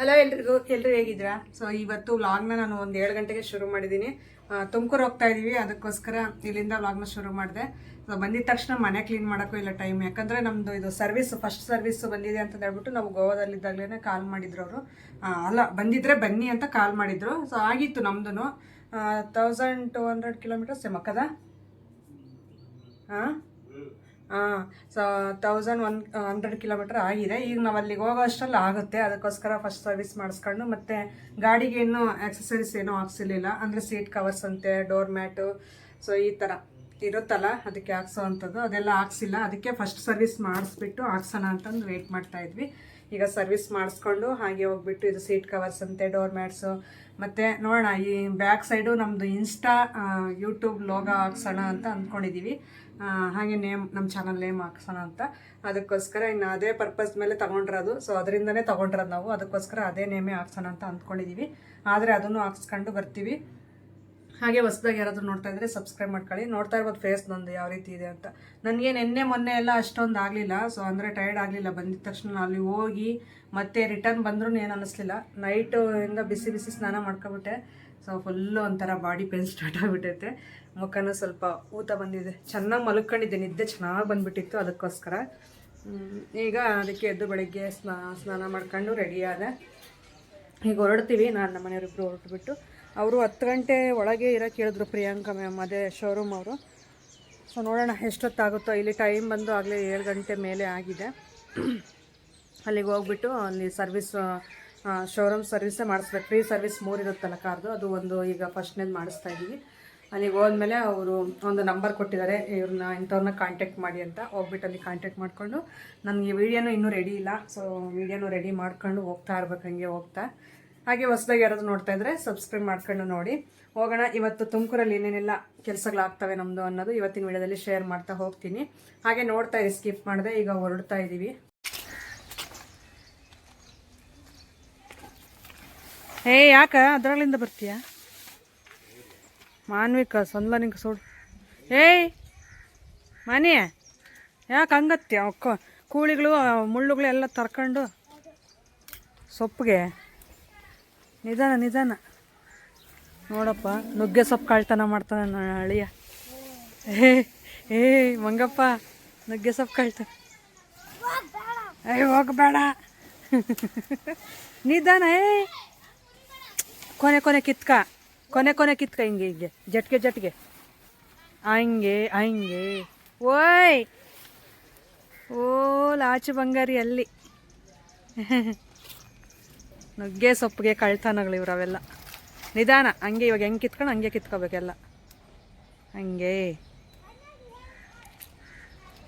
Hello ಎಲ್ರಿಗೂ, ಎಲ್ರು ಹೇಗಿದ್ದೀರಾ? ಸೊ ಇವತ್ತು ವ್ಲಾಗ್ನ ನಾನು ಒಂದು ಏಳು ಗಂಟೆಗೆ ಶುರು ಮಾಡಿದ್ದೀನಿ ತುಮಕೂರು ಹೋಗ್ತಾ ಇದೀವಿ, ಅದಕ್ಕೋಸ್ಕರ ಇಲ್ಲಿಂದ ವ್ಲಾಗ್ನ ಶುರು ಮಾಡಿದೆ. ಸೊ ಬಂದಿದ ತಕ್ಷಣ ಮನೆ ಕ್ಲೀನ್ ಮಾಡೋಕ್ಕೂ ಇಲ್ಲ ಟೈಮ್ ಯಾಕಂದರೆ ನಮ್ಮದು ಇದು ಸರ್ವಿಸ್ ಫಸ್ಟ್ ಸರ್ವಿಸ್ ಬಂದಿದೆ ಅಂತ ಹೇಳ್ಬಿಟ್ಟು ನಾವು ಗೋವಾದಲ್ಲಿದ್ದಾಗಲೇ ಕಾಲ್ ಮಾಡಿದ್ರು ಅವರು. ಅಲ್ಲ, ಬಂದಿದ್ರೆ ಬನ್ನಿ ಅಂತ ಕಾಲ್ ಮಾಡಿದ್ರು. ಸೊ ಆಗಿತ್ತು ನಮ್ದು ತೌಸಂಡ್ ಟು ಹಂಡ್ರೆಡ್ ಕಿಲೋಮೀಟರ್ಸ್ ಮಕ್ಕದ? ಹಾಂ ಹಾಂ so thousand one hundred kilometre ಆಗಿದೆ. ಈಗ ನಾವು ಅಲ್ಲಿಗೆ ಹೋಗೋ ಅಷ್ಟರಲ್ಲಿ ಆಗುತ್ತೆ. ಅದಕ್ಕೋಸ್ಕರ ಫಸ್ಟ್ ಸರ್ವಿಸ್ ಮಾಡಿಸ್ಕೊಂಡು ಮತ್ತು ಗಾಡಿಗೆ ಇನ್ನೂ ಆಕ್ಸಸರೀಸ್ ಏನೂ ಹಾಕ್ಸಿರ್ಲಿಲ್ಲ. ಅಂದರೆ ಸೀಟ್ ಕವರ್ಸ್ ಅಂತೆ ಡೋರ್ ಮ್ಯಾಟು ಸೊ ಈ ಥರ ಇರುತ್ತಲ್ಲ, ಅದಕ್ಕೆ ಹಾಕ್ಸೋ ಅಂಥದ್ದು ಅದೆಲ್ಲ ಹಾಕ್ಸಿಲ್ಲ. ಅದಕ್ಕೆ ಫಸ್ಟ್ ಸರ್ವಿಸ್ ಮಾಡಿಸ್ಬಿಟ್ಟು ಹಾಕ್ಸೋಣ ಅಂತಂದು ವೆಯ್ಟ್ ಮಾಡ್ತಾ ಇದ್ವಿ. ಈಗ ಸರ್ವಿಸ್ ಮಾಡಿಸ್ಕೊಂಡು ಹಾಗೆ ಹೋಗ್ಬಿಟ್ಟು ಇದು ಸೀಟ್ ಕವರ್ಸ್ ಅಂತೆ ಡೋರ್ ಮ್ಯಾಟ್ಸು ಮತ್ತು ನೋಡೋಣ. ಈ ಬ್ಯಾಕ್ ಸೈಡು ನಮ್ಮದು ಇನ್ಸ್ಟಾ ಯೂಟ್ಯೂಬ್ ಲೋಗ ಹಾಕ್ಸೋಣ ಅಂತ ಅಂದ್ಕೊಂಡಿದ್ದೀವಿ ಹಾಗೆ ನೇಮ್ ನಮ್ಮ ಚಾನಲ್ ನೇಮ್ ಹಾಕ್ಸೋಣ ಅಂತ. ಅದಕ್ಕೋಸ್ಕರ ಇನ್ನು ಅದೇ ಪರ್ಪಸ್ ಮೇಲೆ ತೊಗೊಂಡಿರೋದು. ಸೊ ಅದರಿಂದನೇ ತೊಗೊಂಡಿರೋದು ನಾವು. ಅದಕ್ಕೋಸ್ಕರ ಅದೇ ನೇಮೇ ಹಾಕ್ಸೋಣ ಅಂತ ಅಂದ್ಕೊಂಡಿದ್ದೀವಿ ಆದರೆ ಅದನ್ನು ಹಾಕ್ಸ್ಕೊಂಡು ಬರ್ತೀವಿ. ಹಾಗೆ ಹೊಸದಾಗಿ ಯಾರಾದರೂ ನೋಡ್ತಾ ಇದ್ದರೆ ಸಬ್ಸ್ಕ್ರೈಬ್ ಮಾಡ್ಕೊಳ್ಳಿ. ನೋಡ್ತಾ ಇರ್ಬೋದು ಫೇಸ್ ನಂದು ಯಾವ ರೀತಿ ಇದೆ ಅಂತ. ನನಗೆ ನಿನ್ನೆ, ಮೊನ್ನೆ ಎಲ್ಲ ಅಷ್ಟೊಂದು ಆಗಲಿಲ್ಲ. ಸೊ ಅಂದರೆ ಟೈರ್ಡ್ ಆಗಲಿಲ್ಲ. ಬಂದಿದ ತಕ್ಷಣ ಅಲ್ಲಿ ಹೋಗಿ ಮತ್ತೆ ರಿಟರ್ನ್ ಬಂದರೂ ಏನು ಅನ್ನಿಸ್ಲಿಲ್ಲ ನೈಟು ಇಂದ ಬಿಸಿ ಬಿಸಿ ಸ್ನಾನ ಮಾಡ್ಕೊಬಿಟ್ಟೆ. ಸೊ ಫುಲ್ಲು ಒಂಥರ ಬಾಡಿ ಪೇನ್ ಸ್ಟಾರ್ಟ್ ಆಗಿಬಿಟ್ಟೈತೆ. ಮುಖನೂ ಸ್ವಲ್ಪ ಊತ ಬಂದಿದೆ. ಚೆನ್ನಾಗಿ ಮಲ್ಕೊಂಡಿದ್ದೆ. ನಿದ್ದೆ ಚೆನ್ನಾಗಿ ಬಂದ್ಬಿಟ್ಟಿತ್ತು ಅದಕ್ಕೋಸ್ಕರ. ಈಗ ಅದಕ್ಕೆ ಎದ್ದು ಬೆಳಗ್ಗೆ ಸ್ನಾ, ಸ್ನಾನ ಮಾಡ್ಕೊಂಡು ರೆಡಿಯಾದೆ ಈಗ ಹೊರಡ್ತೀವಿ. ನಾನು ನಮ್ಮ ಮನೆಯವರಿಬ್ಬರು ಹೊರಟುಬಿಟ್ಟು ಅವರು ಹತ್ತು ಗಂಟೆ ಒಳಗೆ ಇರೋಕ್ಕೆ ಹೇಳಿದ್ರು ಪ್ರಿಯಾಂಕಾ ಮ್ಯಾಮ್, ಅದೇ ಶೋರೂಮ್ ಅವರು. ಸೊ ನೋಡೋಣ ಎಷ್ಟೊತ್ತಾಗುತ್ತೋ. ಇಲ್ಲಿ ಟೈಮ್ ಬಂದು ಆಗಲೇ ಏಳು ಗಂಟೆ ಮೇಲೆ ಆಗಿದೆ. ಅಲ್ಲಿಗೆ ಹೋಗ್ಬಿಟ್ಟು ಅಲ್ಲಿ ಸರ್ವಿಸ್ ಶೋರೂಮ್ ಸರ್ವಿಸೇ ಮಾಡಿಸ್ಬೇಕು. ಫ್ರೀ ಸರ್ವಿಸ್ ಮೂರು ಇರುತ್ತಲ್ಲ ಕಾರ್ದು, ಅದು ಒಂದು ಈಗ ಫಸ್ಟ್ನೇದು ಮಾಡಿಸ್ತಾ ಇದ್ದೀವಿ. ಅಲ್ಲಿಗೆ ಹೋದ್ಮೇಲೆ ಅವರು ಒಂದು ನಂಬರ್ ಕೊಟ್ಟಿದ್ದಾರೆ. ಇವ್ರನ್ನ, ಇಂಥವ್ರನ್ನ ಕಾಂಟ್ಯಾಕ್ಟ್ ಮಾಡಿ ಅಂತ. ಹೋಗ್ಬಿಟ್ಟು ಅಲ್ಲಿ ಕಾಂಟ್ಯಾಕ್ಟ್ ಮಾಡಿಕೊಂಡು, ನನಗೆ ವೀಡಿಯೋನೂ ಇನ್ನೂ ರೆಡಿ ಇಲ್ಲ. ಸೊ ವೀಡಿಯೋನೂ ರೆಡಿ ಮಾಡ್ಕೊಂಡು ಹೋಗ್ತಾ ಇರ್ಬೇಕು, ಹಂಗೆ ಹೋಗ್ತಾ. ಹಾಗೆ ಹೊಸದಾಗಿ ಯಾರಾದರೂ ನೋಡ್ತಾ ಇದ್ರೆ ಸಬ್ಸ್ಕ್ರೈಬ್ ಮಾಡ್ಕೊಂಡು ನೋಡಿ. ಹೋಗೋಣ, ಇವತ್ತು ತುಮಕೂರಲ್ಲಿ ಏನೇನೆಲ್ಲ ಕೆಲಸಗಳಾಗ್ತವೆ ನಮ್ಮದು ಅನ್ನೋದು ಇವತ್ತಿನ ವಿಡಿಯೋದಲ್ಲಿ ಶೇರ್ ಮಾಡ್ತಾ ಹೋಗ್ತೀನಿ. ಹಾಗೆ ನೋಡ್ತಾ ಇರಿ ಸ್ಕಿಪ್ ಮಾಡಿದೆ, ಈಗ ಹೊರಡ್ತಾ ಇದ್ದೀವಿ ಏ, ಯಾಕ? ಅದರಲ್ಲಿಂದ ಬರ್ತೀಯಾ? ಮಾನ್ವಿಕ ಸಂದ್ಲ ನಿಂಗೆ ಸೋಡು ಏಯ್! ಮನೆಯ, ಯಾಕೆ ಹಂಗತ್ಯ? ಕೂಳಿಗಳು, ಮುಳ್ಳುಗಳು ಎಲ್ಲ ತರ್ಕೊಂಡು ಸೊಪ್ಪಿಗೆ ನಿಧಾನ ನಿಧಾನ. ನೋಡಪ್ಪ, ನುಗ್ಗೆ ಸೊಪ್ಪು ಕಾಳ್ತನ ಮಾಡ್ತಾನೆ ನನ್ನ ಅಳಿಯ ಏ ಏ, ಮಂಗಪ್ಪ, ನುಗ್ಗೆ ಸೊಪ್ಪು ಕಾಳ್ತಾನೆ ಏ, ಹೋಗಬೇಡ. ನಿಧಾನ, ಏ. ಕೊನೆ ಕೊನೆ ಕಿತ್ಕ. ಕೊನೆ ಕೊನೆ ಕಿತ್ಕ ಹಿಂಗೆ ಹಿಂಗೆ. ಜಟ್ಗೆ ಜಟ್ಗೆ. ಹಂಗೆ ಹಂಗೆ. ಓಯ್. ಓ, ಲಾಚು ಬಂಗಾರಿ ಅಲ್ಲಿ. ನುಗ್ಗೆ ಸೊಪ್ಪಿಗೆ ಕಳ್ತನಗಳು ಇವ್ರು ಅವೆಲ್ಲ ನಿಧಾನ, ಹಂಗೆ ಇವಾಗ ಹೆಂಗೆ ಕಿತ್ಕೊಂಡು ಹಂಗೆ ಕಿತ್ಕೋಬೇಕೆಲ್ಲ ಹಂಗೆ.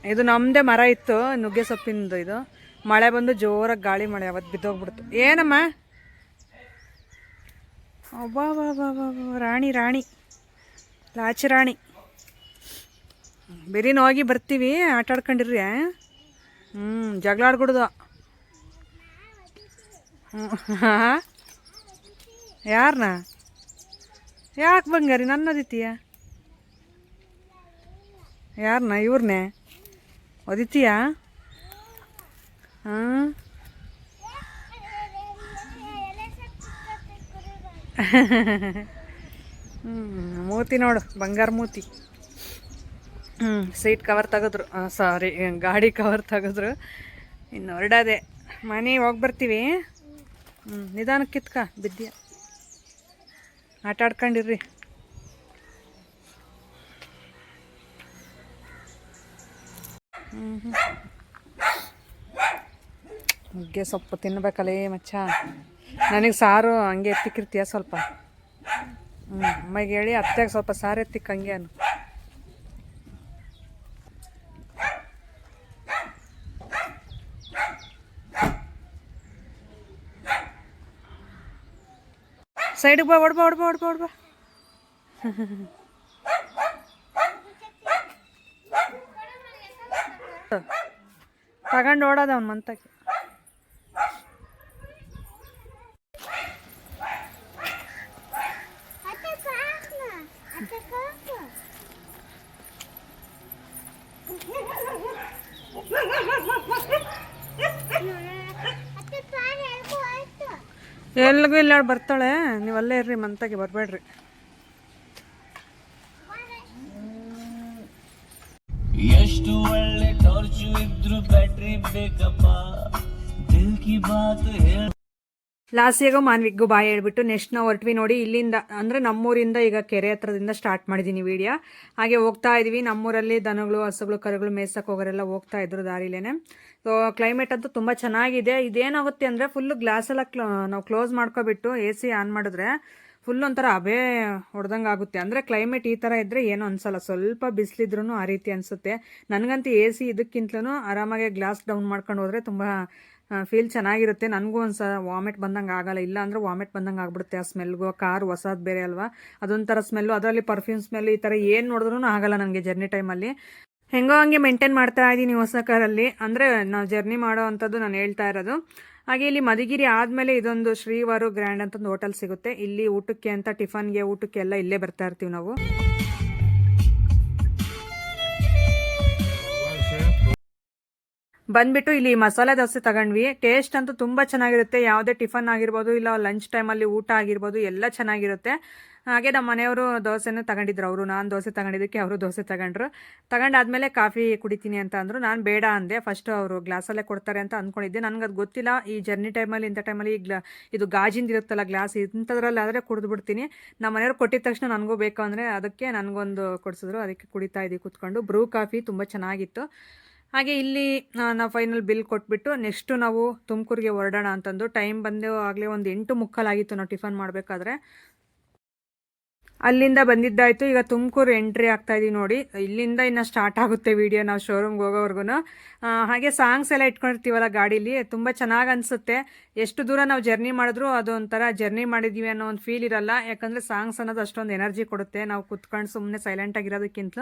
ಇದು ನಮ್ಮದೇ ಮರ ಇತ್ತು, ನುಗ್ಗೆ ಸೊಪ್ಪಿಂದು ಇದು. ಮಳೆ ಬಂದು ಜೋರಾಗಿ ಗಾಳಿ ಮಳೆ ಅವತ್ತು ಬಿದ್ದೋಗ್ಬಿಡ್ತು. ಏನಮ್ಮ? ರಾಣಿ ರಾಣಿ. ಲಾಚಿ ರಾಣಿ. ಬೆರಿನ ಹೋಗಿ ಬರ್ತೀವಿ, ಆಟಾಡ್ಕೊಂಡಿರ್ರಿ ಹ್ಞೂ ಜಗಳ ಆಡ್ಬಿಡ್ದು ಹಾಂ? ಯಾರನ್ನ ಯಾಕೆ ಬಂಗಾರಿ? ನನ್ನದಿತ್ತೀಯ ಯಾರನ್ನ ಇವ್ರನ್ನೇ ಒದಿತೀಯಾ ಹಾಂ? ಹ್ಞೂ ಮೂತಿ ನೋಡು, ಬಂಗಾರ ಮೂತಿ. ಹ್ಞೂ ಸೀಟ್ ಕವರ್ ತೆಗೆದ್ರು. ಸಾರಿ ಗಾಡಿ ಕವರ್ ತೆಗೆದ್ರು. ಇನ್ನು ಹೊರಡದೆ. ಮನೆ ಹೋಗಿ ಬರ್ತೀವಿ. ಹ್ಞೂ ನಿಧಾನಕ್ಕೆ ಕಿತ್ಕ ಬಿದ್ದಿಯ. ಆಟ ಆಡ್ಕೊಂಡಿರ್ರಿ. ಹ್ಞೂ ನುಗ್ಗೆ ಸೊಪ್ಪು ತಿನ್ಬೇಕಲ್ಲೇ ಮಚ್ಚ. ನನಗೆ ಸಾರು ಹಂಗೆ ಎತ್ತಿಕ್ಕಿರ್ತೀಯ ಸ್ವಲ್ಪ. ಹ್ಞೂ ಅಮ್ಮಗೆ ಹೇಳಿ ಅತ್ತೆಗೆ ಸ್ವಲ್ಪ ಸಾರು ಎತ್ತಿಕ್ ಹಂಗೆ ಸೈಡಿಗೆ ಬಾ ಹೊಡ್ಬಾ ಹೊಡ್ಬಾ ಹೊಡ್ಬಾ ಹೊಡ್ಬಾ ತಗೊಂಡು ಓಡೋದ ಅವ್ನು ಮಂತಕ್ಕೆ ಎಲ್ಗೂ ಇಲ್ಲ ಬರ್ತಾಳೆ? ನೀವು ಅಲ್ಲೇ ಇರ್ರಿ ಮಂತಾಗಿ ಬರಬೇಡ್ರಿ. ಎಷ್ಟು ಒಳ್ಳೆ ಟಾರ್ಚು ಇದ್ರು ಬ್ಯಾಟ್ರಿ ಬೇಕಪ್ಪ. ದಿಲ್ ಕಿ ಬಾತ್ ಹೇಳ ಲಾಸ್ಟಿಗೂ ಮಾನ್ವಿಗ್ಗೂ ಬಾಯ್ ಹೇಳ್ಬಿಟ್ಟು ನೆಕ್ಸ್ಟ್ ನಾವು ಹೊರಟ್ವಿ ನೋಡಿ, ಇಲ್ಲಿಂದ ಅಂದರೆ ನಮ್ಮೂರಿಂದ ಈಗ ಕೆರೆ ಹತ್ರದಿಂದ ಸ್ಟಾರ್ಟ್ ಮಾಡಿದ್ದೀನಿ ವಿಡಿಯೋ ಹಾಗೆ ಹೋಗ್ತಾ ಇದೀವಿ, ನಮ್ಮೂರಲ್ಲಿ ದನಗಳು, ಹಸುಗಳು, ಕರುಗಳು ಮೇಯ್ಸಕ್ಕೆ ಹೋಗೋರೆಲ್ಲ ಹೋಗ್ತಾ ಇದ್ರು ದಾರಿಲೇನೆ. ಸೊ ಕ್ಲೈಮೇಟ್ ಅಂತೂ ತುಂಬ ಚೆನ್ನಾಗಿದೆ. ಇದೇನಾಗುತ್ತೆ ಅಂದರೆ ಫುಲ್ಲು ಗ್ಲಾಸೆಲ್ಲ ಕ್ಲೋ ನಾವು ಕ್ಲೋಸ್ ಮಾಡ್ಕೊಬಿಟ್ಟು ಎ ಸಿ ಆನ್ ಮಾಡಿದ್ರೆ ಫುಲ್ ಒಂಥರ ಅಬೇ ಹೊಡೆದಂಗೆ ಆಗುತ್ತೆ ಅಂದರೆ ಕ್ಲೈಮೇಟ್ ಈ ಥರ ಇದ್ದರೆ ಏನೂ ಅನಿಸಲ್ಲ. ಸ್ವಲ್ಪ ಬಿಸಿಲಿದ್ರೂ ಆ ರೀತಿ ಅನಿಸುತ್ತೆ. ನನಗಂತೂ ಎ ಸಿ ಇದಕ್ಕಿಂತಲೂ ಆರಾಮಾಗಿ ಗ್ಲಾಸ್ ಡೌನ್ ಮಾಡ್ಕೊಂಡು ಹೋದರೆ ತುಂಬ ಫೀಲ್ ಚೆನ್ನಾಗಿರುತ್ತೆ. ನನಗೂ ಒಂದು ಸ ವಾಮಿಟ್ ಬಂದಂಗೆ ಆಗಲ್ಲ. ಇಲ್ಲ ಅಂದರೆ ವಾಮಿಟ್ ಬಂದಂಗೆ ಆಗ್ಬಿಡುತ್ತೆ ಆ ಸ್ಮೆಲ್ಗೂ ಕಾರ್ ಹೊಸದು ಬೇರೆ ಅಲ್ವಾ? ಅದೊಂಥರ ಸ್ಮೆಲ್ಲು ಅದರಲ್ಲಿ ಪರ್ಫ್ಯೂಮ್ ಸ್ಮೆಲ್ ಈ ಥರ ಏನು ನೋಡಿದ್ರೂ ಆಗಲ್ಲ ನನಗೆ ಜರ್ನಿ ಟೈಮಲ್ಲಿ ಹೆಂಗೋ ಹಂಗೆ ಮೇಂಟೈನ್ ಮಾಡ್ತಾ ಇದ್ದೀನಿ ಹೊಸ ಕಾರಲ್ಲಿ ಅಂದರೆ ನಾವು ಜರ್ನಿ ಮಾಡೋ ಅಂಥದ್ದು ನಾನು ಹೇಳ್ತಾ ಇರೋದು. ಹಾಗೆ ಇಲ್ಲಿ ಮಧುಗಿರಿ ಆದಮೇಲೆ ಇದೊಂದು ಶ್ರೀವಾರು ಗ್ರ್ಯಾಂಡ್ ಅಂತ ಒಂದು ಹೋಟೆಲ್ ಸಿಗುತ್ತೆ. ಇಲ್ಲಿ ಊಟಕ್ಕೆ ಅಂತ ಟಿಫನ್ಗೆ ಊಟಕ್ಕೆ ಎಲ್ಲ ಇಲ್ಲೇ ಬರ್ತಾ ಇರ್ತೀವಿ ನಾವು. ಬಂದ್ಬಿಟ್ಟು ಇಲ್ಲಿ ಮಸಾಲೆ ದೋಸೆ ತಗೊಂಡ್ವಿ. ಟೇಸ್ಟ್ ಅಂತೂ ತುಂಬಾ ಚೆನ್ನಾಗಿರುತ್ತೆ. ಯಾವುದೇ ಟಿಫನ್ ಆಗಿರ್ಬೋದು ಇಲ್ಲ ಲಂಚ್ ಟೈಮಲ್ಲಿ ಊಟ ಆಗಿರ್ಬೋದು ಎಲ್ಲ ಚೆನ್ನಾಗಿರುತ್ತೆ. ಹಾಗೆ ನಮ್ಮ ಮನೆಯವರು ದೋಸೆನೂ ತಗೊಂಡಿದ್ರು. ಅವರು ನಾನು ದೋಸೆ ತಗೊಂಡಿದ್ದಕ್ಕೆ ಅವರು ದೋಸೆ ತಗೊಂಡ್ರು. ತಗೊಂಡಾದ್ಮೇಲೆ ಕಾಫಿ ಕುಡಿತೀನಿ ಅಂತ ಅಂದರು. ನಾನು ಬೇಡ ಅಂದೆ. ಫಸ್ಟ್ ಅವರು ಗ್ಲಾಸಲ್ಲೇ ಕೊಡ್ತಾರೆ ಅಂತ ಅಂದ್ಕೊಂಡಿದ್ದೆ ನನಗೆ ಅದು ಗೊತ್ತಿಲ್ಲ. ಈ ಜರ್ನಿ ಟೈಮಲ್ಲಿ ಇಂಥ ಟೈಮಲ್ಲಿ ಈ ಗ್ಲಾ, ಇದು ಗಾಜಿಂದ ಇರುತ್ತಲ್ಲ ಗ್ಲಾಸ್ ಇಂಥದ್ರಲ್ಲಿ ಆದರೆ ಕುಡಿದು ಬಿಡ್ತೀನಿ. ನಮ್ಮ ಮನೆಯವ್ರು ಕೊಟ್ಟಿದ ತಕ್ಷಣ ನನಗೂ ಬೇಕು ಅಂದರೆ ಅದಕ್ಕೆ ನನಗೊಂದು ಕೊಡಿಸಿದ್ರು. ಅದಕ್ಕೆ ಕುಡಿತಾ ಇದ್ದೀವಿ ಕೂತ್ಕೊಂಡು. ಬ್ರೂ ಕಾಫಿ ತುಂಬ ಚೆನ್ನಾಗಿತ್ತು. ಹಾಗೆ ಇಲ್ಲಿ ನಾವು ಫೈನಲ್ ಬಿಲ್ ಕೊಟ್ಬಿಟ್ಟು ನೆಕ್ಸ್ಟು ನಾವು ತುಮಕೂರಿಗೆ ಹೊರಡೋಣ ಅಂತಂದು ಟೈಮ್ ಬಂದು ಆಗಲೇ ಒಂದು ಎಂಟು ಮುಕ್ಕಾಲಾಗಿತ್ತು ನಾವು ಟಿಫನ್ ಮಾಡಬೇಕಾದ್ರೆ. ಅಲ್ಲಿಂದ ಬಂದಿದ್ದಾಯ್ತು. ಈಗ ತುಮಕೂರು ಎಂಟ್ರಿ ಆಗ್ತಾ ಇದೀವಿ ನೋಡಿ. ಇಲ್ಲಿಂದ ಇನ್ನು ಸ್ಟಾರ್ಟ್ ಆಗುತ್ತೆ ವಿಡಿಯೋ ನಾವು ಶೋರೂಮ್ಗೆ ಹೋಗೋವರೆಗೂ ಹಾಗೆ ಸಾಂಗ್ಸ್ ಎಲ್ಲ ಇಟ್ಕೊಂಡಿರ್ತೀವಲ್ಲ ಗಾಡೀಲಿ, ತುಂಬ ಚೆನ್ನಾಗಿ ಅನಿಸುತ್ತೆ. ಎಷ್ಟು ದೂರ ನಾವು ಜರ್ನಿ ಮಾಡಿದ್ರು ಅದು ಒಂಥರ ಜರ್ನಿ ಮಾಡಿದ್ದೀವಿ ಅನ್ನೋ ಒಂದು ಫೀಲ್ ಇರಲ್ಲ. ಯಾಕಂದರೆ ಸಾಂಗ್ಸ್ ಅನ್ನೋದು ಅಷ್ಟೊಂದು ಎನರ್ಜಿ ಕೊಡುತ್ತೆ. ನಾವು ಕುತ್ಕೊಂಡು ಸುಮ್ಮನೆ ಸೈಲೆಂಟಾಗಿರೋದಕ್ಕಿಂತ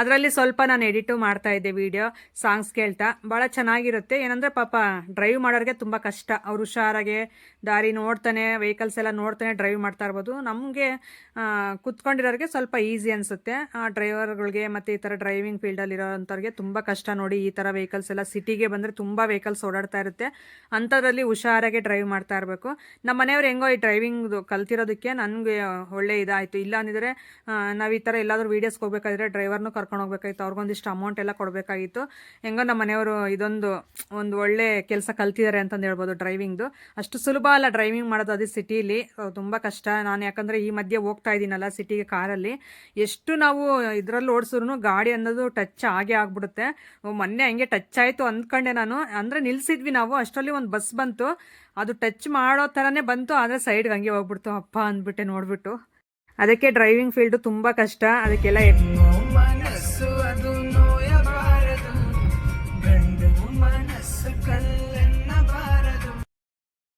ಅದರಲ್ಲಿ ಸ್ವಲ್ಪ ನಾನು ಎಡಿಟು ಮಾಡ್ತಾ ಇದ್ದೆ ವಿಡಿಯೋ ಸಾಂಗ್ಸ್ ಕೇಳ್ತಾ. ಭಾಳ ಚೆನ್ನಾಗಿರುತ್ತೆ. ಏನಂದರೆ ಪಾಪ ಡ್ರೈವ್ ಮಾಡೋರಿಗೆ ತುಂಬ ಕಷ್ಟ. ಅವ್ರು ಹುಷಾರಾಗೆ ದಾರಿ ನೋಡ್ತಾನೆ ವೆಹಿಕಲ್ಸ್ ಎಲ್ಲ ನೋಡ್ತಾನೆ ಡ್ರೈವ್ ಮಾಡ್ತಾ ಇರ್ಬೋದು. ನಮಗೆ ಕುತ್ಕೊಂಡಿರೋರಿಗೆ ಸ್ವಲ್ಪ ಈಸಿ ಅನಿಸುತ್ತೆ. ಡ್ರೈವರ್ಗಳಿಗೆ ಮತ್ತು ಈ ಥರ ಡ್ರೈವಿಂಗ್ ಫೀಲ್ಡಲ್ಲಿ ಇರೋಂಥವ್ರಿಗೆ ತುಂಬ ಕಷ್ಟ ನೋಡಿ ಈ ಥರ ವೆಹಿಕಲ್ಸ್ ಎಲ್ಲ ಸಿಟಿಗೆ ಬಂದರೆ ತುಂಬ ವೆಹಿಕಲ್ಸ್ ಓಡಾಡ್ತಾ ಇರುತ್ತೆ. ಅಂಥದ್ರಲ್ಲಿ ಹುಷಾರಾಗೆ ಡ್ರೈವ್ ಮಾಡ್ತಾ ಇರಬೇಕು. ನಮ್ಮ ಮನೆಯವ್ರು ಹೆಂಗೋ ಈ ಡ್ರೈವಿಂಗ್ ಕಲ್ತಿರೋದಕ್ಕೆ ನನಗೆ ಒಳ್ಳೆ ಇದಾಯಿತು. ಇಲ್ಲ ಅಂದಿದ್ರೆ ನಾವು ಈ ಥರ ಎಲ್ಲಾದರೂ ವೀಡಿಯೋಸ್ಗೆ ಹೋಗ್ಬೇಕಾದ್ರೆ ಡ್ರೈವರ್ನು ಕರ್ಕೊಂಡು ಹೋಗ್ಬೇಕಾಗಿತ್ತು. ಅವ್ರಿಗೊಂದಿಷ್ಟು ಅಮೌಂಟ್ ಎಲ್ಲ ಕೊಡಬೇಕಾಗಿತ್ತು. ಹೆಂಗೋ ನಮ್ಮ ಮನೆಯವರು ಇದೊಂದು, ಒಂದು ಒಳ್ಳೆ ಕೆಲಸ ಕಲ್ತಿದ್ದಾರೆ ಅಂತಂದು ಹೇಳ್ಬೋದು ಡ್ರೈವಿಂಗ್ದು ಅಷ್ಟು ಸುಲಭ ಅಲ್ಲ ಡ್ರೈವಿಂಗ್ ಮಾಡೋದು ಅದು ಸಿಟಿಲಿ ತುಂಬ ಕಷ್ಟ. ನಾನು ಯಾಕಂದರೆ ಈ ಮಧ್ಯೆ ಹೋಗ್ತಾ ಇದ್ದೀನಲ್ಲ. ಸಿಟಿಗೆ ಕಾರಲ್ಲಿ ಎಷ್ಟು ನಾವು ಇದರಲ್ಲಿ ಓಡಿಸಿದ್ರು ಗಾಡಿ ಅನ್ನೋದು ಟಚ್ ಆಗೇ ಆಗ್ಬಿಡುತ್ತೆ. ಮೊನ್ನೆ ಹಂಗೆ ಟಚ್ ಆಯಿತು ಅಂದ್ಕೊಂಡೆ ನಾನು. ಅಂದರೆ ನಿಲ್ಸಿದ್ವಿ ನಾವು. ಅಷ್ಟರಲ್ಲಿ ಒಂದು ಬಸ್ ಬಂತು. ಅದು ಟಚ್ ಮಾಡೋ ಥರನೇ ಬಂತು. ಆದರೆ ಸೈಡ್ಗೆ ಹಂಗೆ ಹೋಗ್ಬಿಡ್ತು. ಅಪ್ಪ ಅಂದ್ಬಿಟ್ಟೆ ನೋಡಿಬಿಟ್ಟು. ಅದಕ್ಕೆ ಡ್ರೈವಿಂಗ್ ಫೀಲ್ಡು ತುಂಬ ಕಷ್ಟ. ಅದಕ್ಕೆಲ್ಲ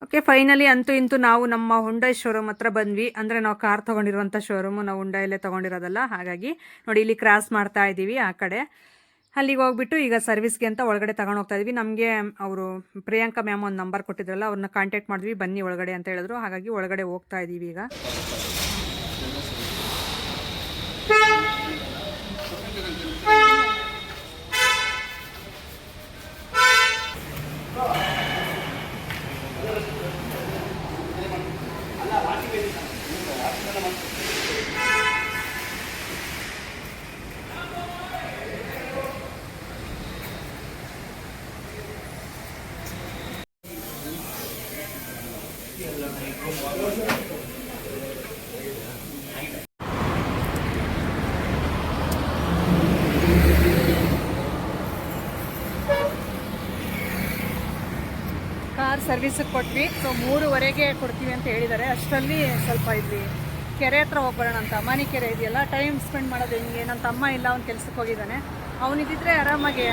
ಓಕೆ ಫೈನಲಿ ಅಂತೂ ಇಂತೂ ನಾವು ನಮ್ಮ ಹುಂಡೈ ಶೋರೂಮ್ ಹತ್ರ ಬಂದ್ವಿ. ಅಂದರೆ ನಾವು ಕಾರ್ ತೊಗೊಂಡಿರುವಂಥ ಶೋರೂಮು ನಾವು ಹುಂಡೈಲೇ ತೊಗೊಂಡಿರೋದಲ್ಲ. ಹಾಗಾಗಿ ನೋಡಿ, ಇಲ್ಲಿ ಕ್ರಾಸ್ ಮಾಡ್ತಾ ಇದ್ದೀವಿ ಆ ಕಡೆ. ಅಲ್ಲಿಗೆ ಹೋಗ್ಬಿಟ್ಟು ಈಗ ಸರ್ವಿಸ್ಗೆ ಅಂತ ಒಳಗಡೆ ತಗೊಂಡು ಹೋಗ್ತಾ ಇದೀವಿ. ನಮಗೆ ಅವರು ಪ್ರಿಯಾಂಕಾ ಮ್ಯಾಮ್ ಒಂದು ನಂಬರ್ ಕೊಟ್ಟಿದ್ರಲ್ಲ, ಅವ್ರನ್ನ ಕಾಂಟ್ಯಾಕ್ಟ್ ಮಾಡಿದ್ವಿ. ಬನ್ನಿ ಒಳಗಡೆ ಅಂತ ಹೇಳಿದ್ರು. ಹಾಗಾಗಿ ಒಳಗಡೆ ಹೋಗ್ತಾ ಇದ್ದೀವಿ ಈಗ. ಕಾರ್ ಸರ್ವಿಸಿಗೆ ಕೊಟ್ವಿ. ಸೊ ಮೂರುವರೆಗೆ ಕೊಡ್ತೀವಿ ಅಂತ ಹೇಳಿದ್ದಾರೆ. ಅಷ್ಟರಲ್ಲಿ ಸ್ವಲ್ಪ ಇಲ್ಲಿ ಕೆರೆ ಹತ್ರ ಹೋಗ್ಬರೋಣ ಅಂತ. ಅಮಾನಿ ಕೆರೆ ಇದೆಯಲ್ಲ ಟೈಮ್ ಸ್ಪೆಂಡ್ ಮಾಡೋದು ಹೆಂಗೆ? ನನ್ನ ತಮ್ಮ ಇಲ್ಲ, ಅವ್ನು ಕೆಲ್ಸಕ್ಕೆ ಹೋಗಿದ್ದಾನೆ. ಅವನಿದ್ದಿದ್ರೆ ಆರಾಮಾಗಿ,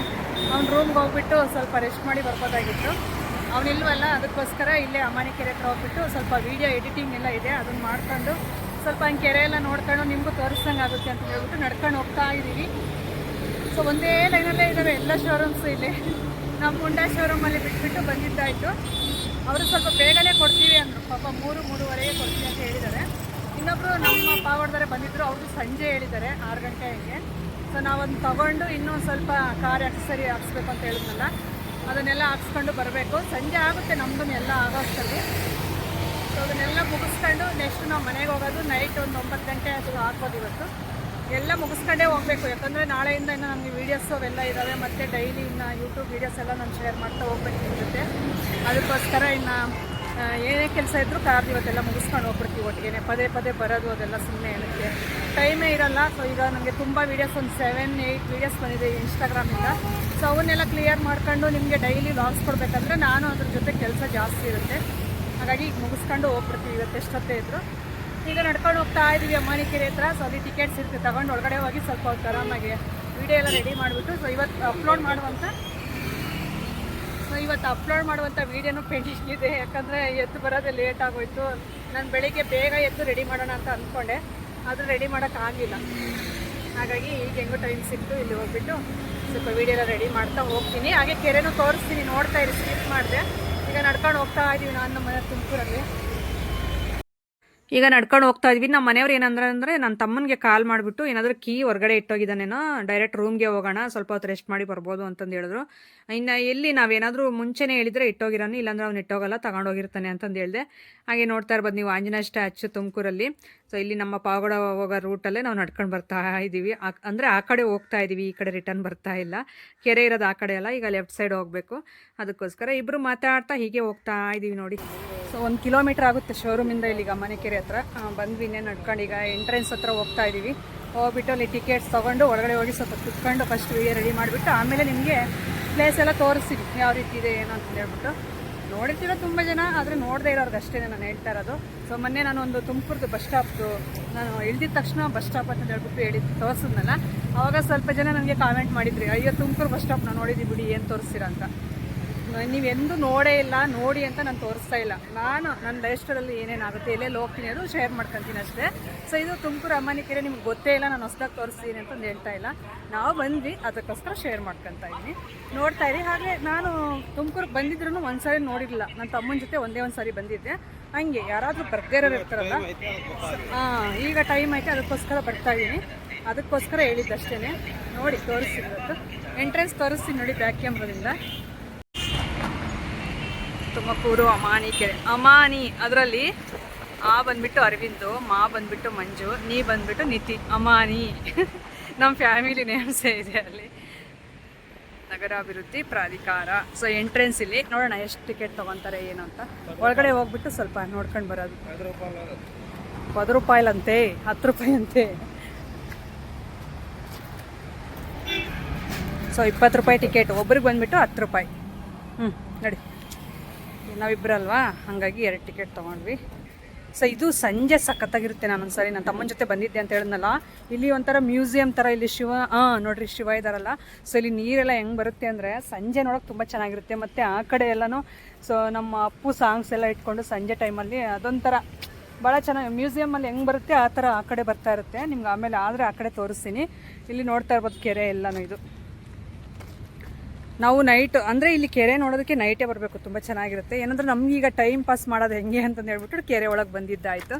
ಅವ್ನ ರೂಮ್ಗೆ ಹೋಗ್ಬಿಟ್ಟು ಸ್ವಲ್ಪ ರೆಸ್ಟ್ ಮಾಡಿ ಬರ್ಬೋದಾಗಿತ್ತು. ಅವನಿಲ್ವಲ್ಲ ಅದಕ್ಕೋಸ್ಕರ ಇಲ್ಲೇ ಅಮಾನಿ ಕೆರೆ ಹತ್ರ ಹೋಗ್ಬಿಟ್ಟು ಸ್ವಲ್ಪ ವೀಡಿಯೋ ಎಡಿಟಿಂಗ್ ಎಲ್ಲ ಇದೆ ಅದನ್ನು ಮಾಡ್ಕೊಂಡು ಸ್ವಲ್ಪ ಹಂಗೆ ಕೆರೆ ಎಲ್ಲ ನೋಡ್ಕೊಂಡು ನಿಮಗೂ ತೋರಿಸ್ದಂಗೆ ಆಗುತ್ತೆ ಅಂತ ಹೇಳ್ಬಿಟ್ಟು ನಡ್ಕೊಂಡು ಹೋಗ್ತಾ ಇದ್ದೀವಿ. ಸೊ ಒಂದೇ ಲೈನಲ್ಲೇ ಇದ್ದಾವೆ ಎಲ್ಲ ಶೋರೂಮ್ಸು ಇಲ್ಲಿ. ನಮ್ಮ ಹುಂಡಾ ಶೋರೂಮಲ್ಲಿ ಬಿಟ್ಬಿಟ್ಟು ಬಂದಿದ್ದಾಯಿತು ಅವರು ಸ್ವಲ್ಪ ಬೇಗನೆ ಕೊಡ್ತೀವಿ ಅಂದರು, ಪಾಪ ಮೂರು, ಮೂರುವರೆಗೆ ಕೊಡ್ತೀವಿ ಅಂತ ಹೇಳಿದ್ದಾರೆ. ಇನ್ನೊಬ್ಬರು ನಮ್ಮ ಪಾವಡ್ದರೆ ಬಂದಿದ್ದರು ಅವರು ಸಂಜೆ ಹೇಳಿದ್ದಾರೆ, ಆರು ಗಂಟೆ ಹಂಗೆ. ಸೊ ನಾವೊಂದು ತಗೊಂಡು ಇನ್ನೂ ಸ್ವಲ್ಪ ಕಾರ್ ಆಕ್ಸಸರಿ ಹಾಕ್ಸ್ಬೇಕು ಅಂತ ಹೇಳಿದ್ನಲ್ಲ ಅದನ್ನೆಲ್ಲ ಹಾಕ್ಸ್ಕೊಂಡು ಬರಬೇಕು. ಸಂಜೆ ಆಗುತ್ತೆ ನಮ್ಮದು ಎಲ್ಲ ಆಗೋಷ್ಟಲ್ಲಿ ಸೊ ಅದನ್ನೆಲ್ಲ ಮುಗಿಸ್ಕೊಂಡು ನೆಕ್ಸ್ಟ್ ನಾವು ಮನೆಗೆ ಹೋಗೋದು ನೈಟ್ ಒಂದು ಒಂಬತ್ತು ಗಂಟೆ ಅದು ಹಾಕೋದು ಇವತ್ತು. ಎಲ್ಲ ಮುಗಿಸ್ಕೊಂಡೇ ಹೋಗಬೇಕು. ಯಾಕಂದರೆ ನಾಳೆಯಿಂದ ಇನ್ನು ನಮಗೆ ವೀಡಿಯೋಸ್ ಅವೆಲ್ಲ ಇದ್ದಾವೆ ಮತ್ತು ಡೈಲಿ ಇನ್ನು ಯೂಟ್ಯೂಬ್ ವೀಡಿಯೋಸ್ ಎಲ್ಲ ನಾನು ಶೇರ್ ಮಾಡ್ತಾ ಹೋಗ್ಬೇಕು ನಿಮ್ಮ ಜೊತೆ. ಅದಕ್ಕೋಸ್ಕರ ಇನ್ನು ಏನೇ ಕೆಲಸ ಇದ್ದರೂ ಕಾರ್ದು ಇವತ್ತೆಲ್ಲ ಮುಗಿಸ್ಕೊಂಡು ಹೋಗ್ಬಿಡ್ತೀವಿ ಒಟ್ಟಿಗೆ ಪದೇ ಪದೇ ಬರೋದು ಅದೆಲ್ಲ ಸುಮ್ಮನೆ ಏನಕ್ಕೆ. ಟೈಮೇ ಇರಲ್ಲ. ಸೊ ಈಗ ನನಗೆ ತುಂಬ ವೀಡಿಯೋಸ್ ಒಂದು ಸೆವೆನ್ ಏಯ್ಟ್ ವೀಡಿಯೋಸ್ ಬಂದಿದೆ ಇನ್ಸ್ಟಾಗ್ರಾಮಿಂದ ಸೊ ಅವನ್ನೆಲ್ಲ ಕ್ಲಿಯರ್ ಮಾಡ್ಕೊಂಡು ನಿಮಗೆ ಡೈಲಿ ವ್ಲಾಗ್ಸ್ ಕೊಡಬೇಕಂದ್ರೆ ನಾನು ಅದ್ರ ಜೊತೆ ಕೆಲಸ ಜಾಸ್ತಿ ಇರುತ್ತೆ. ಹಾಗಾಗಿ ಈಗ ಮುಗಿಸ್ಕೊಂಡು ಹೋಗ್ಬಿಡ್ತೀವಿ ಇವತ್ತು ಎಷ್ಟೊತ್ತೇ ಇದ್ರು. ಈಗ ನಡ್ಕೊಂಡು ಹೋಗ್ತಾ ಇದ್ದೀವಿ ಅಮ್ಮನಿಕೆರೆ ಹತ್ರ. ಸೊ ಅಲ್ಲಿ ಟಿಕೆಟ್ಸ್ ಇರ್ತೀವಿ ತಗೊಂಡು ಒಳಗಡೆ ಹೋಗಿ ಸ್ವಲ್ಪ ಆರಾಮಾಗಿ ವಿಡಿಯೋ ಎಲ್ಲ ರೆಡಿ ಮಾಡಿಬಿಟ್ಟು ಸೊ ಇವತ್ತು ಅಪ್ಲೋಡ್ ಮಾಡುವಂಥ ಸೊ ಇವತ್ತು ಅಪ್ಲೋಡ್ ಮಾಡುವಂಥ ವೀಡಿಯೋನೂ ಪೆಂಡಿಂಗ್ ಇದೆ. ಯಾಕಂದರೆ ಎದ್ದು ಬರೋದೇ ಲೇಟ್ ಆಗೋಯ್ತು. ನಾನು ಬೆಳಿಗ್ಗೆ ಬೇಗ ಎದ್ದು ರೆಡಿ ಮಾಡೋಣ ಅಂತ ಅಂದ್ಕೊಂಡೆ ಆದರೆ ರೆಡಿ ಮಾಡೋಕ್ಕಾಗಿಲ್ಲ ಹಾಗಾಗಿ ಈಗ ಹೆಂಗೋ ಟೈಮ್ ಸಿಕ್ತು, ಇಲ್ಲಿ ಹೋಗ್ಬಿಟ್ಟು ಸ್ವಲ್ಪ ಎಲ್ಲ ರೆಡಿ ಮಾಡ್ತಾ ಹೋಗ್ತೀನಿ. ಹಾಗೆ ಕೆರೆನೂ ತೋರಿಸ್ತೀನಿ, ನೋಡ್ತಾ ಇರಿ ಸ್ಕಿಪ್ ಮಾಡಿದೆ. ಈಗ ನಡ್ಕೊಂಡು ಹೋಗ್ತಾ ಇದ್ದೀವಿ ನಾನು ನಮ್ಮ ಮನೆ ತುಮಕೂರಲ್ಲಿ. ಈಗ ನಡ್ಕೊಂಡು ಹೋಗ್ತಾ ಇದ್ವಿ. ನಮ್ಮ ಮನೆಯವ್ರು ಏನಂದ್ರೆ ಅಂದರೆ ನನ್ನ ತಮ್ಮನಿಗೆ ಕಾಲ್ ಮಾಡಿಬಿಟ್ಟು ಏನಾದರೂ ಕೀ ಹೊರಗಡೆ ಇಟ್ಟೋಗಿದ್ದಾನೇನೋ, ಡೈರೆಕ್ಟ್ ರೂಮ್ಗೆ ಹೋಗೋಣ, ಸ್ವಲ್ಪ ಹೊತ್ತು ರೆಸ್ಟ್ ಮಾಡಿ ಬರ್ಬೋದು ಅಂತಂದು ಹೇಳಿದ್ರು. ಇನ್ನು ಎಲ್ಲಿ ನಾವೇನಾದರೂ ಮುಂಚೆನೇ ಹೇಳಿದರೆ ಇಟ್ಟೋಗಿರೋನು, ಇಲ್ಲಾಂದ್ರೆ ಅವ್ನು ಇಟ್ಟೋಗಲ್ಲ, ತಗೊಂಡೋಗಿರ್ತಾನೆ ಅಂತಂದು ಹೇಳಿದೆ. ಹಾಗೆ ನೋಡ್ತಾ ಇರ್ಬೋದು ನೀವು ಆಂಜನೇಯ ಸ್ಟ್ಯಾಚು ತುಮಕೂರಲ್ಲಿ. ಸೊ ಇಲ್ಲಿ ನಮ್ಮ ಪಾವಗಡ ಹೋಗೋ ರೂಟಲ್ಲೇ ನಾವು ನಡ್ಕೊಂಡು ಬರ್ತಾ ಇದ್ದೀವಿ ಅಂದರೆ ಆ ಕಡೆ ಹೋಗ್ತಾ ಇದ್ದೀವಿ ಈ ಕಡೆ ರಿಟರ್ನ್ ಬರ್ತಾ ಇಲ್ಲ. ಕೆರೆ ಇರೋದು ಆ ಕಡೆ ಅಲ್ಲ, ಈಗ ಲೆಫ್ಟ್ ಸೈಡ್ ಹೋಗಬೇಕು. ಅದಕ್ಕೋಸ್ಕರ ಇಬ್ಬರು ಮಾತಾಡ್ತಾ ಹೀಗೆ ಹೋಗ್ತಾ ಇದ್ದೀವಿ ನೋಡಿ. ಸೊ ಒಂದು ಕಿಲೋಮೀಟ್ರ್ ಆಗುತ್ತೆ ಶೋರೂಮಿಂದ ಇಲ್ಲಿಗ ಮನೆಕೆರೆ ಹತ್ರ. ಬಂದ್ವಿ ಇನ್ನೇ ನಡ್ಕೊಂಡು ಈಗ ಎಂಟ್ರೆನ್ಸ್ ಹತ್ರ ಹೋಗ್ತಾ ಇದ್ದೀವಿ ಹೋಗ್ಬಿಟ್ಟು ಅಲ್ಲಿ ಟಿಕೆಟ್ಸ್ ತೊಗೊಂಡು ಒಳಗಡೆ ಹೋಗಿ ಸ್ವಲ್ಪ ಕುತ್ಕೊಂಡು ಫಸ್ಟ್ ವಿಡಿಯೋ ರೆಡಿ ಮಾಡಿಬಿಟ್ಟು ಆಮೇಲೆ ನಿಮಗೆ ಪ್ಲೇಸ್ ಎಲ್ಲ ತೋರಿಸ್ತೀವಿ ಯಾವ ರೀತಿ ಇದೆ, ಏನು ಅಂತ ಹೇಳ್ಬಿಟ್ಟು. ನೋಡಿರ್ತೀರ ತುಂಬ ಜನ, ಆದರೆ ನೋಡದೇ ಇರೋರ್ಗೆ ಅಷ್ಟೇ ನಾನು ಹೇಳ್ತಾ ಇರೋದು. ಸೊ ಮೊನ್ನೆ ನಾನು ಒಂದು ತುಮಕೂರ್ದು ಬಸ್ ಸ್ಟಾಪ್ದು ನಾನು ಇಳಿದ ತಕ್ಷಣ ಬಸ್ ಸ್ಟಾಪ್ ಅಂತ ಹೇಳ್ಬಿಟ್ಟು ಹೇಳಿ ತೋರಿಸಿದ್ನಲ್ಲ. ಅವಾಗ ಸ್ವಲ್ಪ ಜನ ನನಗೆ ಕಾಮೆಂಟ್ ಮಾಡಿದ್ರಿ, ಅಯ್ಯೋ, ತುಮಕೂರು ಬಸ್ ಸ್ಟಾಪ್ ನಾನು ಬಿಡಿ, ಏನು ತೋರಿಸ್ತೀರಾ ಅಂತ. ನೀವೆಂದೂ ನೋಡೇ ಇಲ್ಲ, ನೋಡಿ ಅಂತ ನಾನು ತೋರಿಸ್ತಾ ಇಲ್ಲ. ನಾನು ನನ್ನ ಲೈಫ್ ಸ್ಟೈಲಲ್ಲಿ ಏನೇನಾಗುತ್ತೆ, ಎಲ್ಲೆಲ್ಲಿ ಹೋಗ್ತೀನಿ ಅದು ಶೇರ್ ಮಾಡ್ಕೊತೀನಿ ಅಷ್ಟೇ. ಸೊ ಇದು ತುಮಕೂರು ಅಮ್ಮನಿಕೆರೆ ನಿಮ್ಗೆ ಗೊತ್ತೇ ಇಲ್ಲ, ನಾನು ಹೊಸ್ದಾಗಿ ತೋರಿಸ್ತೀನಿ ಅಂತಂದು ಹೇಳ್ತಾ ಇಲ್ಲ. ನಾವು ಬಂದ್ವಿ, ಅದಕ್ಕೋಸ್ಕರ ಶೇರ್ ಮಾಡ್ಕೊತಾ ಇದ್ದೀನಿ ನೋಡ್ತಾ ಇರಿ, ಹಾಗೆ ನಾನು ತುಮಕೂರಿಗೆ ಬಂದಿದ್ರು ಒಂದ್ಸರಿ ನೋಡಿರಲಿಲ್ಲ. ನನ್ನ ತಮ್ಮನ ಜೊತೆ ಒಂದೇ ಒಂದು ಸಾರಿ ಬಂದಿದ್ದೆ. ಹಂಗೆ ಯಾರಾದರೂ ಬರ್ದೇ ಇರೋರು ಇರ್ತಾರಲ್ಲ? ಹಾಂ ಈಗ ಟೈಮ್ ಐತೆ, ಅದಕ್ಕೋಸ್ಕರ ಬರ್ತಾ ಇದ್ದೀನಿ ಅದಕ್ಕೋಸ್ಕರ ಹೇಳಿದ್ದಷ್ಟೇ ನೋಡಿ, ತೋರಿಸ್ತೀನಿ ಎಂಟ್ರೆನ್ಸ್ ತೋರಿಸ್ತೀನಿ ನೋಡಿ ಬ್ಯಾಕ್ ಕ್ಯಾಮ್ರದಿಂದ ತುಮಕೂರು ಅಮಾನಿ ಕೆರೆ. ಅಮಾನಿ, ಅದರಲ್ಲಿ ಆ ಬಂದ್ಬಿಟ್ಟು ಅರವಿಂದು, ಮಾ ಬಂದ್ಬಿಟ್ಟು ಮಂಜು, ನೀ ಬಂದ್ಬಿಟ್ಟು ನಿತಿ, ಅಮಾನಿ. ನಮ್ಮ ಫ್ಯಾಮಿಲಿ ನೇಮ್ಸೇ ಇದೆ ಅಲ್ಲಿ. ನಗರಾಭಿವೃದ್ಧಿ ಪ್ರಾಧಿಕಾರ. ಸೊ ಎಂಟ್ರೆನ್ಸ್ ಇಲ್ಲಿ. ನೋಡೋಣ ಎಷ್ಟು ಟಿಕೆಟ್ ತೊಗೊತಾರೆ, ಏನು ಅಂತ. ಒಳಗಡೆ ಹೋಗ್ಬಿಟ್ಟು ಸ್ವಲ್ಪ ನೋಡ್ಕೊಂಡು ಬರೋದು. ಪದ ರೂಪಾಯಿಲಂತೆ ಹತ್ತು ರೂಪಾಯಿ ಅಂತೆ ಸೊ ಇಪ್ಪತ್ತು ರೂಪಾಯಿ ಟಿಕೆಟ್ ಒಬ್ರಿಗೆ ಬಂದ್ಬಿಟ್ಟು ಹತ್ತು ರೂಪಾಯಿ ಹ್ಞೂ ನಡಿ. ನಾವಿಬ್ಬರಲ್ವಾ ಹಾಗಾಗಿ ಎರಡು ಟಿಕೆಟ್ ತೊಗೊಂಡ್ವಿ. ಸೊ ಇದು ಸಂಜೆ ಸಖತ್ತಾಗಿರುತ್ತೆ ನಾನು ಒಂದ್ಸರಿ. ನನ್ನ ತಮ್ಮನ ಜೊತೆ ಬಂದಿದ್ದೆ ಅಂತ ಹೇಳಿದ್ನಲ್ಲ, ಇಲ್ಲಿ ಒಂಥರ ಮ್ಯೂಸಿಯಂ ಥರ ಇಲ್ಲಿ ಶಿವ ಹಾಂ ನೋಡ್ರಿ ಶಿವ ಇದ್ದಾರಲ್ಲ ಸೊ ಇಲ್ಲಿ ನೀರೆಲ್ಲ ಹೆಂಗೆ ಬರುತ್ತೆ ಅಂದರೆ ಸಂಜೆ ನೋಡೋಕೆ ತುಂಬ ಚೆನ್ನಾಗಿರುತ್ತೆ. ಮತ್ತು ಆ ಕಡೆ ಎಲ್ಲನೂ ಸೊ ನಮ್ಮ ಅಪ್ಪು ಸಾಂಗ್ಸ್ ಎಲ್ಲ ಇಟ್ಕೊಂಡು ಸಂಜೆ ಟೈಮಲ್ಲಿ ಅದೊಂಥರ ಭಾಳ ಚೆನ್ನಾಗಿ ಮ್ಯೂಸಿಯಮಲ್ಲಿ ಹೆಂಗೆ ಬರುತ್ತೆ ಆ ಥರ ಆ ಕಡೆ ಬರ್ತಾ ಇರುತ್ತೆ. ನಿಮ್ಗೆ ಆಮೇಲೆ ಆದರೆ ಆ ಕಡೆ ತೋರಿಸ್ತೀನಿ. ಇಲ್ಲಿ ನೋಡ್ತಾ ಇರ್ಬೋದು ಕೆರೆ ಎಲ್ಲನೂ ಇದು. ನಾವು ನೈಟ್ ಅಂದರೆ ಇಲ್ಲಿ ಕೆರೆ ನೋಡೋದಕ್ಕೆ ನೈಟೇ ಬರಬೇಕು, ತುಂಬ ಚೆನ್ನಾಗಿರುತ್ತೆ. ಏನಂದ್ರೆ ನಮಗೀಗ ಟೈಮ್ ಪಾಸ್ ಮಾಡೋದು ಹೆಂಗೆ ಅಂತಂದು ಹೇಳ್ಬಿಟ್ಟು ಕೆರೆ ಒಳಗೆ ಬಂದಿದ್ದಾಯಿತು.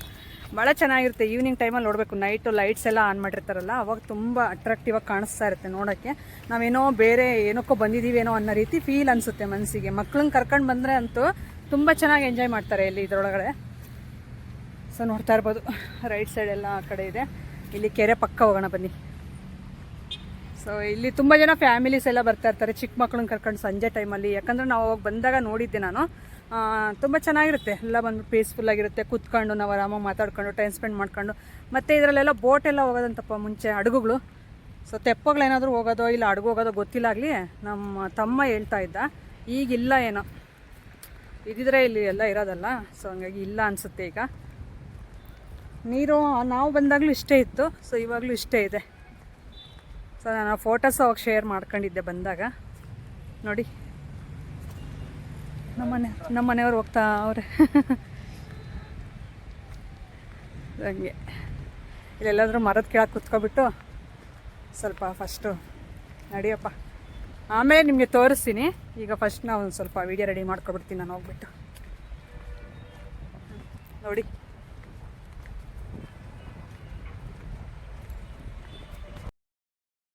ಭಾಳ ಚೆನ್ನಾಗಿರುತ್ತೆ ಈವ್ನಿಂಗ್ ಟೈಮಲ್ಲಿ ನೋಡಬೇಕು ನೈಟು ಲೈಟ್ಸ್ ಎಲ್ಲ ಆನ್ ಮಾಡಿರ್ತಾರಲ್ಲ, ಅವಾಗ ತುಂಬ ಅಟ್ರಾಕ್ಟಿವ್ ಆಗಿ ಕಾಣಿಸ್ತಾ ಇರುತ್ತೆ ನೋಡೋಕ್ಕೆ. ನಾವೇನೋ ಬೇರೆ ಏನಕ್ಕೋ ಬಂದಿದ್ದೀವೇನೋ ಅನ್ನೋ ರೀತಿ ಫೀಲ್ ಅನಿಸುತ್ತೆ ಮನಸ್ಸಿಗೆ ಮಕ್ಳನ್ನ ಕರ್ಕೊಂಡು ಬಂದರೆ ಅಂತೂ ತುಂಬ ಚೆನ್ನಾಗಿ ಎಂಜಾಯ್ ಮಾಡ್ತಾರೆ ಇಲ್ಲಿ ಇದರೊಳಗಡೆ. ಸೊ ನೋಡ್ತಾ ಇರ್ಬೋದು ರೈಟ್ ಸೈಡ್ ಎಲ್ಲ ಆ ಕಡೆ ಇದೆ. ಇಲ್ಲಿ ಕೆರೆ ಪಕ್ಕ ಹೋಗೋಣ ಬನ್ನಿ. ಸೊ ಇಲ್ಲಿ ತುಂಬ ಜನ ಫ್ಯಾಮಿಲೀಸ್ ಎಲ್ಲ ಬರ್ತಾ ಇರ್ತಾರೆ, ಚಿಕ್ಕ ಮಕ್ಳನ್ನ ಕರ್ಕೊಂಡು ಸಂಜೆ ಟೈಮಲ್ಲಿ ಯಾಕಂದರೆ ನಾವು ಅವಾಗ ಬಂದಾಗ ನೋಡಿದ್ದೆ ನಾನು. ತುಂಬ ಚೆನ್ನಾಗಿರುತ್ತೆ. ಎಲ್ಲ ಬಂದು ಪೀಸ್ಫುಲ್ಲಾಗಿರುತ್ತೆ ಕೂತ್ಕೊಂಡು ನಾವು ಆರಾಮಾಗಿ ಮಾತಾಡ್ಕೊಂಡು ಟೈಮ್ ಸ್ಪೆಂಡ್ ಮಾಡ್ಕೊಂಡು. ಮತ್ತು ಇದರಲ್ಲೆಲ್ಲ ಬೋಟ್ ಎಲ್ಲ ಹೋಗೋದಂತಪ್ಪ ಮುಂಚೆ, ಹಡಗುಗಳು. ಸೊ ತೆಪ್ಪಗಳೇನಾದರೂ ಹೋಗೋದೋ ಇಲ್ಲ ಹಡಗು ಹೋಗೋದೋ ಗೊತ್ತಿಲ್ಲ ಆಗಲಿ, ನಮ್ಮ ತಮ್ಮ ಹೇಳ್ತಾ ಇದ್ದ. ಈಗಿಲ್ಲ ಏನೋ. ಇದಿದ್ರೆ ಇಲ್ಲಿ ಎಲ್ಲ ಇರೋದಲ್ಲ. ಸೊ ಹಂಗಾಗಿ ಇಲ್ಲ ಅನಿಸುತ್ತೆ ಈಗ. ನೀರು, ನಾವು ಬಂದಾಗಲೂ ಇಷ್ಟೇ ಇತ್ತು. ಸೊ ಇವಾಗಲೂ ಇಷ್ಟೇ ಇದೆ. ಸೊ ನಾನು ಫೋಟೋಸ್ ಅವಾಗ ಶೇರ್ ಮಾಡ್ಕೊಂಡಿದ್ದೆ ಬಂದಾಗ. ನೋಡಿ. ನಮ್ಮನೆ ನಮ್ಮ ಮನೆಯವ್ರು ಹೋಗ್ತಾ ಅವ್ರೆ. ಹಂಗೆ. ಇಲ್ಲೆಲ್ಲಾದರೂ ಮರದ ಕೆಳಗೆ ಕುತ್ಕೊಬಿಟ್ಟು ಸ್ವಲ್ಪ ಫಸ್ಟು ನಡಿಯಪ್ಪ. ಆಮೇಲೆ ನಿಮಗೆ ತೋರಿಸ್ತೀನಿ. ಈಗ ಫಸ್ಟ್ ನಾವು ಒಂದು ಸ್ವಲ್ಪ ವೀಡಿಯೋ ರೆಡಿ ಮಾಡ್ಕೊಬಿಡ್ತೀನಿ ನಾನು ಹೋಗ್ಬಿಟ್ಟು. ನೋಡಿ.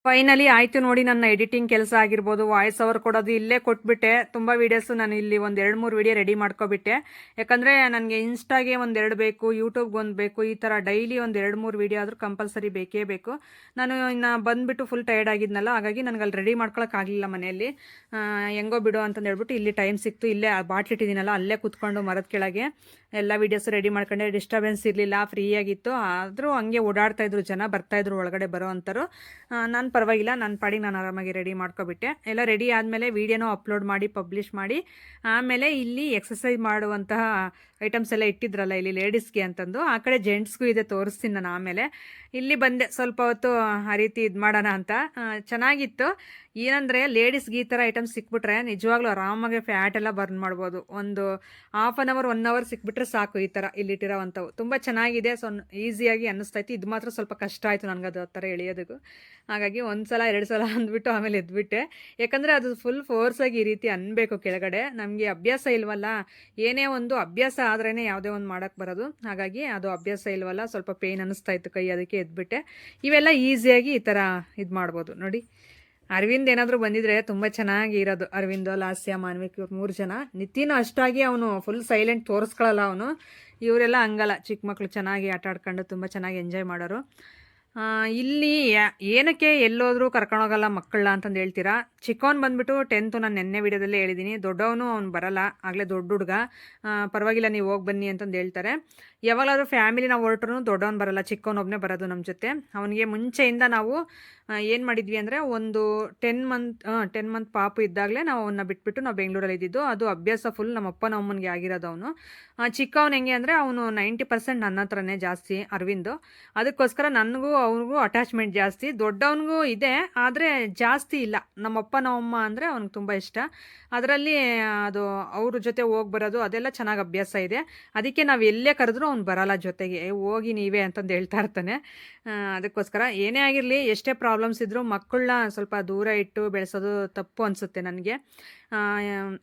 ಫೈನಲಿ ಆಯ್ತು ನೋಡಿ, ನನ್ನ ಎಡಿಟಿಂಗ್ ಕೆಲಸ ಆಗಿರ್ಬೋದು ವಾಯ್ಸ್ ಓವರ್ ಕೊಡೋದು ಇಲ್ಲೇ ಕೊಟ್ಬಿಟ್ಟೆ. ತುಂಬ ವೀಡಿಯೋಸು ನಾನು ಇಲ್ಲಿ ಒಂದು ಎರಡು ಮೂರು ವೀಡಿಯೋ ರೆಡಿ ಮಾಡ್ಕೊಬಿಟ್ಟೆ. ಯಾಕಂದರೆ ನನಗೆ ಇನ್ಸ್ಟಾಗೆ ಒಂದೆರಡು ಬೇಕು ಯೂಟ್ಯೂಬ್ಗೆ ಒಂದು ಬೇಕು, ಈ ಥರ ಡೈಲಿ ಒಂದು ಎರಡು ಮೂರು ವೀಡಿಯೋ ಆದರೂ ಕಂಪಲ್ಸರಿ ಬೇಕೇ ಬೇಕು. ನಾನು ಇನ್ನು ಬಂದುಬಿಟ್ಟು ಫುಲ್ ಟಯರ್ಡ್ ಆಗಿದ್ನಲ್ಲ, ಹಾಗಾಗಿ ನನಗೆ ಅಲ್ಲಿ ರೆಡಿ ಮಾಡ್ಕೊಳಕ್ಕಾಗಲಿಲ್ಲ ಮನೆಯಲ್ಲಿ. ಹೆಂಗೋ ಬಿಡು ಅಂತಂದು ಹೇಳ್ಬಿಟ್ಟು ಇಲ್ಲಿ ಟೈಮ್ ಸಿಕ್ತು. ಇಲ್ಲೇ ಬಾಟ್ಲಿ ಇಟ್ಟಿದ್ದೀನಲ್ಲ, ಅಲ್ಲೇ ಕೂತ್ಕೊಂಡು ಮರದ ಕೆಳಗೆ. ಎಲ್ಲ ವೀಡಿಯೋಸ್ ರೆಡಿ ಮಾಡ್ಕೊಂಡೆ ಡಿಸ್ಟರ್ಬೆನ್ಸ್ ಇರಲಿಲ್ಲ ಫ್ರೀಯಾಗಿತ್ತು ಆದರೂ ಹಂಗೆ ಓಡಾಡ್ತಾ ಇದ್ರು ಜನ, ಬರ್ತಾ ಇದ್ರು ಒಳಗಡೆ ಬರೋ ಅಂಥವ್ರು ನಾನು ಪರವಾಗಿಲ್ಲ ನನ್ನ ಪಾಡಿಗೆ ನಾನು ಆರಾಮಾಗಿ ರೆಡಿ ಮಾಡ್ಕೊಬಿಟ್ಟೆ. ಎಲ್ಲ ರೆಡಿ ಆದಮೇಲೆ ವೀಡಿಯೋನೂ ಅಪ್ಲೋಡ್ ಮಾಡಿ ಪಬ್ಲಿಷ್ ಮಾಡಿ, ಆಮೇಲೆ ಇಲ್ಲಿ ಎಕ್ಸಸೈಸ್ ಮಾಡುವಂತಹ ಐಟಮ್ಸ್ ಎಲ್ಲ ಇಟ್ಟಿದ್ರಲ್ಲ, ಇಲ್ಲಿ ಲೇಡೀಸ್ಗೆ ಅಂತಂದು, ಆ ಕಡೆ ಜೆಂಟ್ಸ್ಗೂ ಇದೆ, ತೋರಿಸ್ತೀನಿ ನಾನು ಆಮೇಲೆ. ಇಲ್ಲಿ ಬಂದೆ, ಸ್ವಲ್ಪ ಹೊತ್ತು ಆ ರೀತಿ ಇದು ಮಾಡೋಣ ಅಂತ. ಚೆನ್ನಾಗಿತ್ತು. ಏನಂದರೆ ಲೇಡೀಸ್ಗೆ ಈ ಥರ ಐಟಮ್ಸ್ ಸಿಕ್ಬಿಟ್ರೆ ನಿಜವಾಗ್ಲೂ ಆರಾಮಾಗಿ ಫ್ಯಾಟ್ ಎಲ್ಲ ಬರ್ನ್ ಮಾಡ್ಬೋದು. ಒಂದು half an hour one hour ಸಿಕ್ಬಿಟ್ರೆ ಸಾಕು ಈ ಥರ ಇಲ್ಲಿಟ್ಟಿರೋವಂಥವು ತುಂಬ ಚೆನ್ನಾಗಿದೆ ಸೊ ಈಸಿಯಾಗಿ ಅನ್ನಿಸ್ತೈತಿ ಇದು ಮಾತ್ರ ಸ್ವಲ್ಪ ಕಷ್ಟ ಆಯಿತು ನನಗೆ ಅದು ಆ ಥರ ಎಳೆಯೋದಕ್ಕೂ. ಹಾಗಾಗಿ ಒಂದು ಸಲ ಎರಡು ಸಲ ಅಂದ್ಬಿಟ್ಟು ಆಮೇಲೆ ಎದ್ಬಿಟ್ಟೆ. ಯಾಕಂದರೆ ಅದು ಫುಲ್ ಫೋರ್ಸಾಗಿ ಈ ರೀತಿ ಅನ್ಬೇಕು ಕೆಳಗಡೆ. ನಮಗೆ ಅಭ್ಯಾಸ ಇಲ್ವಲ್ಲ, ಏನೇ ಒಂದು ಅಭ್ಯಾಸ ಆದ್ರೇ ಯಾವುದೇ ಒಂದು ಮಾಡೋಕ್ಕೆ ಬರೋದು. ಹಾಗಾಗಿ ಅದು ಅಭ್ಯಾಸ ಇಲ್ವಲ್ಲ, ಸ್ವಲ್ಪ ಪೇಯ್ನ್ ಅನ್ನಿಸ್ತಾ ಇತ್ತು ಕೈ ಅದಕ್ಕೆ ಎದ್ಬಿಟ್ಟೆ. ಇವೆಲ್ಲ ಈಸಿಯಾಗಿ ಈ ಥರ ಇದು ಮಾಡ್ಬೋದು. ನೋಡಿ. ಅರವಿಂದ್ ಏನಾದರೂ ಬಂದಿದ್ರೆ ತುಂಬ ಚೆನ್ನಾಗಿ ಇರೋದು ಅರವಿಂದ್, ಲಾಸ್ಯ, ಮಾನ್ವಿಕ್ ಇವ್ರು ಮೂರು ಜನ. ನಿತಿನ್ ಅಷ್ಟಾಗಿ ಅವನು ಫುಲ್ ಸೈಲೆಂಟ್ ತೋರಿಸ್ಕೊಳ್ಳಲ್ಲ ಅವನು. ಇವರೆಲ್ಲ ಹಂಗಲ್ಲ. ಚಿಕ್ಕ ಮಕ್ಕಳು ಚೆನ್ನಾಗಿ ಆಟ ಆಡ್ಕೊಂಡು ತುಂಬ ಚೆನ್ನಾಗಿ ಎಂಜಾಯ್ ಮಾಡೋರು. ಇಲ್ಲಿ ಏನಕ್ಕೆ ಎಲ್ಲೋದ್ರೂ ಕರ್ಕೊಂಡೋಗಲ್ಲ ಮಕ್ಕಳನ್ನ ಅಂತಂದು ಹೇಳ್ತೀರಾ? ಚಿಕ್ಕವನು ಬಂದ್ಬಿಟ್ಟು ಟೆಂತು ನಾನು ನೆನ್ನೆ ವಿಡಿಯೋದಲ್ಲೇ ಹೇಳಿದ್ದೀನಿ ದೊಡ್ಡವನು ಅವ್ನು ಬರಲ್ಲ. ಆಗಲೇ ದೊಡ್ಡ ಹುಡುಗ. ಪರವಾಗಿಲ್ಲ, ನೀವು ಹೋಗಿ ಬನ್ನಿ ಅಂತಂದು ಹೇಳ್ತಾರೆ. ಯಾವಾಗಲಾದ್ರೂ ಫ್ಯಾಮಿಲಿ ನಾವು ಹೊರಟ್ರು ದೊಡ್ಡವನು ಬರಲ್ಲ ಚಿಕ್ಕವನೊಬ್ಬನೇ ಬರೋದು ನಮ್ಮ ಜೊತೆ. ಅವನಿಗೆ ಮುಂಚೆಯಿಂದ ನಾವು ಏನು ಮಾಡಿದ್ವಿ ಅಂದರೆ ಒಂದು ಟೆನ್ ಮಂತ್ ಟೆನ್ ಮಂತ್ ಪಾಪು ಇದ್ದಾಗಲೇ ನಾವು ಅವನ್ನ ಬಿಟ್ಬಿಟ್ಟು ನಾವು ಬೆಂಗಳೂರಲ್ಲಿ ಇದ್ದಿದ್ದು. ಅದು ಅಭ್ಯಾಸ ಫುಲ್ ನಮ್ಮ ಅಪ್ಪನ ಅಮ್ಮನಿಗೆ ಆಗಿರೋದು ಅವನು. ಚಿಕ್ಕವನು ಹೆಂಗೆ ಅಂದರೆ ಅವನು ನೈಂಟಿ ಪರ್ಸೆಂಟ್ ನನ್ನ ಹತ್ರನೇ ಜಾಸ್ತಿ ಅರವಿಂದ್. ಅದಕ್ಕೋಸ್ಕರ ನನಗೂ ಅವ್ರಿಗೂ ಅಟ್ಯಾಚ್ಮೆಂಟ್ ಜಾಸ್ತಿ. ದೊಡ್ಡವನಿಗೂ ಇದೆ, ಆದರೆ ಜಾಸ್ತಿ ಇಲ್ಲ. ನಮ್ಮ ಅಪ್ಪನ ನಮ್ಮಮ್ಮ ಅಂದರೆ ಅವ್ನಿಗೆ ತುಂಬ ಇಷ್ಟ. ಅದರಲ್ಲಿ ಅದು ಅವ್ರ ಜೊತೆ ಹೋಗಿ ಬರೋದು ಅದೆಲ್ಲ ಚೆನ್ನಾಗಿ ಅಭ್ಯಾಸ ಇದೆ. ಅದಕ್ಕೆ ನಾವು ಎಲ್ಲೇ ಕರೆದ್ರೂ ಅವ್ನು ಬರಲ್ಲ ಜೊತೆಗೆ "ಏ, ಹೋಗಿ ನೀವೇ ಅಂತಂದು ಹೇಳ್ತಾ ಇರ್ತಾನೆ. ಅದಕ್ಕೋಸ್ಕರ ಏನೇ ಆಗಿರಲಿ ಎಷ್ಟೇ ಪ್ರಾಬ್ಲಮ್ಸ್ ಇದ್ದರೂ ಮಕ್ಕಳನ್ನ ಸ್ವಲ್ಪ ದೂರ ಇಟ್ಟು ಬೆಳೆಸೋದು ತಪ್ಪು ಅನಿಸುತ್ತೆ ನನಗೆ.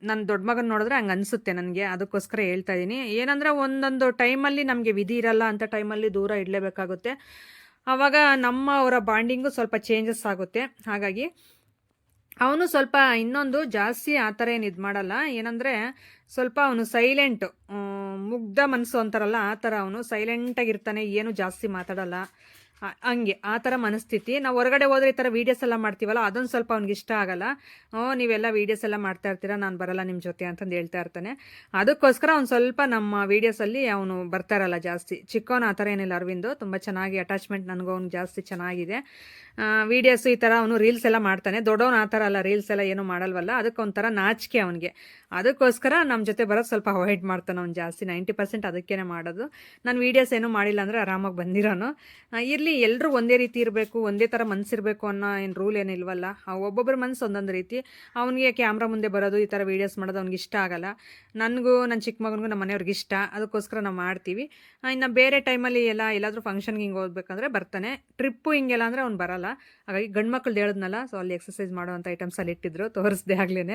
ನನ್ನ ದೊಡ್ಡ ಮಗನ ನೋಡಿದ್ರೆ ಹಂಗೆ ಅನಿಸುತ್ತೆ ನನಗೆ ಅದಕ್ಕೋಸ್ಕರ ಹೇಳ್ತಾ ಇದ್ದೀನಿ ಏನಂದರೆ ಒಂದೊಂದು ಟೈಮಲ್ಲಿ ನಮಗೆ ವಿಧಿ ಇರಲ್ಲ ಅಂತ ಟೈಮಲ್ಲಿ ದೂರ ಇಡಲೇಬೇಕಾಗುತ್ತೆ. ಆವಾಗ ನಮ್ಮ ಅವರ ಬಾಂಡಿಂಗು ಸ್ವಲ್ಪ ಚೇಂಜಸ್ ಆಗುತ್ತೆ. ಹಾಗಾಗಿ ಅವನು ಸ್ವಲ್ಪ ಇನ್ನೊಂದು ಜಾಸ್ತಿ ಆ ಥರ ಏನು ಇದು ಮಾಡಲ್ಲ. ಏನಂದರೆ ಸ್ವಲ್ಪ ಅವನು ಸೈಲೆಂಟು ಮುಗ್ಧ ಮನಸ್ಸು ಅಂತಾರಲ್ಲ ಆ ಥರ ಅವನು ಸೈಲೆಂಟಾಗಿರ್ತಾನೆ ಏನು ಜಾಸ್ತಿ ಮಾತಾಡಲ್ಲ. ಹಂಗೆ, ಆ ಥರ ಮನಸ್ಥಿತಿ. ನಾವು ಹೊರಗಡೆ ಹೋದರೆ ಈ ಥರ ವೀಡಿಯೋಸ್ ಎಲ್ಲ ಮಾಡ್ತೀವಲ್ಲ, ಅದೊಂದು ಸ್ವಲ್ಪ ಅವ್ನಿಗೆ ಇಷ್ಟ ಆಗಲ್ಲ. ನೀವೆಲ್ಲ ವೀಡಿಯೋಸ್ ಎಲ್ಲ ಮಾಡ್ತಾ ಇರ್ತೀರಾ, ನಾನು ಬರಲ್ಲ ನಿಮ್ಮ ಜೊತೆ ಅಂತಂದು ಹೇಳ್ತಾ ಇರ್ತಾನೆ. ಅದಕ್ಕೋಸ್ಕರ ಅವ್ನು ಸ್ವಲ್ಪ ನಮ್ಮ ವೀಡಿಯೋಸಲ್ಲಿ ಅವನು ಬರ್ತಾ ಇರಲ್ಲ ಜಾಸ್ತಿ. ಚಿಕ್ಕವನು ಆ ಥರ ಏನಿಲ್ಲ ಅರವಿಂದು, ತುಂಬ ಚೆನ್ನಾಗಿ ಅಟ್ಯಾಚ್ಮೆಂಟ್ ನನಗೂ ಅವ್ನು ಜಾಸ್ತಿ ಚೆನ್ನಾಗಿದೆ. ವೀಡಿಯೋಸು ಈ ಥರ ಅವನು ರೀಲ್ಸ್ ಎಲ್ಲ ಮಾಡ್ತಾನೆ. ದೊಡ್ಡವನು ಆ ಥರ ಅಲ್ಲ ರೀಲ್ಸ್ ಎಲ್ಲ ಏನೂ ಮಾಡಲ್ವಲ್ಲ, ಅದಕ್ಕೆ ಒಂಥರ ನಾಚಿಕೆ ಅವನಿಗೆ. ಅದಕ್ಕೋಸ್ಕರ ನಮ್ಮ ಜೊತೆ ಬರೋದು ಸ್ವಲ್ಪ ಅವಾಯ್ಡ್ ಮಾಡ್ತಾನೆ ಅವ್ನು ಜಾಸ್ತಿ. ನೈಂಟಿ ಪರ್ಸೆಂಟ್ ಅದಕ್ಕೇ ಮಾಡೋದು. ನಾನು ವೀಡಿಯೋಸ್ ಏನೂ ಮಾಡಿಲ್ಲ ಅಂದರೆ ಆರಾಮಾಗಿ ಬಂದಿರೋನು. ಇರಲಿ ಎಲ್ಲರೂ ಒಂದೇ ರೀತಿ ಇರಬೇಕು, ಒಂದೇ ಥರ ಮನಸ್ಸಿರಬೇಕು ಅನ್ನೋ ಏನು ರೂಲ್ ಏನಿಲ್ವಲ್ಲ ಒಬ್ಬೊಬ್ಬರ ಮನಸ್ಸು ಒಂದೊಂದು ರೀತಿ. ಅವನಿಗೆ ಕ್ಯಾಮ್ರಾ ಮುಂದೆ ಬರೋದು, ಈ ಥರ ವೀಡಿಯೋಸ್ ಮಾಡೋದು ಅವ್ನಿಗೆ ಇಷ್ಟ ಆಗಲ್ಲ. ನನಗೂ ನನ್ನ ಚಿಕ್ಕ ಮಗನಿಗೂ ನಮ್ಮ ಮನೆಯವ್ರಿಗೆ ಇಷ್ಟ. ಅದಕ್ಕೋಸ್ಕರ ನಾವು ಮಾಡ್ತೀವಿ. ಇನ್ನು ಬೇರೆ ಟೈಮಲ್ಲಿ ಎಲ್ಲ, ಎಲ್ಲಾದರೂ ಫಂಕ್ಷನ್ಗೆ ಹಿಂಗೆ ಹೋಗ್ಬೇಕಂದ್ರೆ ಬರ್ತಾನೆ. ಟ್ರಿಪ್ಪು ಹಿಂಗೆಲ್ಲ ಅಂದರೆ ಅವ್ನು ಬರಲ್ಲ. ಹಾಗಾಗಿ ಗಂಡು ಮಕ್ಕಳು ಹೇಳಿದ್ನಲ್ಲ, ಸೊ ಅಲ್ಲಿ ಎಕ್ಸಸೈಸ್ ಮಾಡುವಂಥ ಐಟಮ್ಸಲ್ಲಿ ಇಟ್ಟಿದ್ರು, ತೋರಿಸ್ದೆ ಆಗ್ಲೇ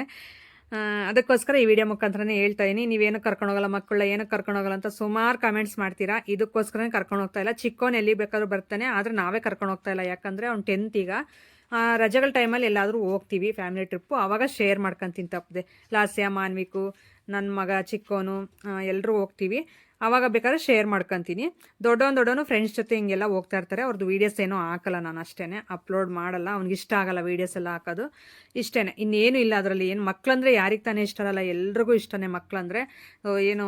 ಅದಕ್ಕೋಸ್ಕರ ಈ ವಿಡಿಯೋ ಮುಖಾಂತರನೇ ಹೇಳ್ತಾ ಇದೀನಿ. ನೀವೇನು ಕರ್ಕೊಂಡೋಗಲ್ಲ ಮಕ್ಕಳ ಏನು ಕರ್ಕೊಂಡೋಗಲ್ಲ ಅಂತ ಸುಮಾರು ಕಮೆಂಟ್ಸ್ ಮಾಡ್ತೀರಾ. ಇದಕ್ಕೋಸ್ಕರನೇ ಕರ್ಕೊಂಡು ಹೋಗ್ತಾ ಇಲ್ಲ. ಚಿಕ್ಕವನ್ ಎಲ್ಲಿ ಬೇಕಾದರೂ ಬರ್ತಾನೆ, ಆದರೆ ನಾವೇ ಕರ್ಕೊಂಡು ಹೋಗ್ತಾ ಇಲ್ಲ. ಯಾಕಂದರೆ ಅವ್ನು ಟೆಂತ್ ಈಗ. ರಜೆಗಳ ಟೈಮಲ್ಲಿ ಎಲ್ಲಾದರೂ ಹೋಗ್ತೀವಿ ಫ್ಯಾಮಿಲಿ ಟ್ರಿಪ್ಪು ಆವಾಗ ಶೇರ್ ಮಾಡ್ಕೊಂತೀನಿ ತಪ್ಪದೆ ಲಾಸ್ಯ, ಮಾನ್ವಿಕು ನನ್ನ ಮಗ ಚಿಕ್ಕವನು ಎಲ್ಲರೂ ಹೋಗ್ತೀವಿ. ಆವಾಗ ಬೇಕಾದ್ರೆ ಶೇರ್ ಮಾಡ್ಕೊತೀನಿ. ದೊಡ್ಡವನ್ ದೊಡ್ಡವನು ಫ್ರೆಂಡ್ಸ್ ಜೊತೆ ಹಿಂಗೆಲ್ಲ ಹೋಗ್ತಾ ಇರ್ತಾರೆ. ಅವ್ರದ್ದು ವೀಡಿಯೋಸ್ ಏನೂ ಹಾಕಲ್ಲ ನಾನು ಅಷ್ಟೇ ಅಪ್ಲೋಡ್ ಮಾಡಲ್ಲ. ಅವ್ನಿಗೆ ಇಷ್ಟ ಆಗಲ್ಲ ವೀಡಿಯೋಸ್ ಎಲ್ಲ ಹಾಕೋದು. ಇಷ್ಟೇ ಇನ್ನೇನು ಇಲ್ಲ ಅದರಲ್ಲಿ. ಏನು ಮಕ್ಕಳಂದ್ರೆ ಯಾರಿಗೆ ತಾನೇ ಇಷ್ಟ ಇರಲ್ಲ. ಎಲ್ರಿಗೂ ಇಷ್ಟನೇ ಮಕ್ಕಳಂದ್ರೆ ಏನು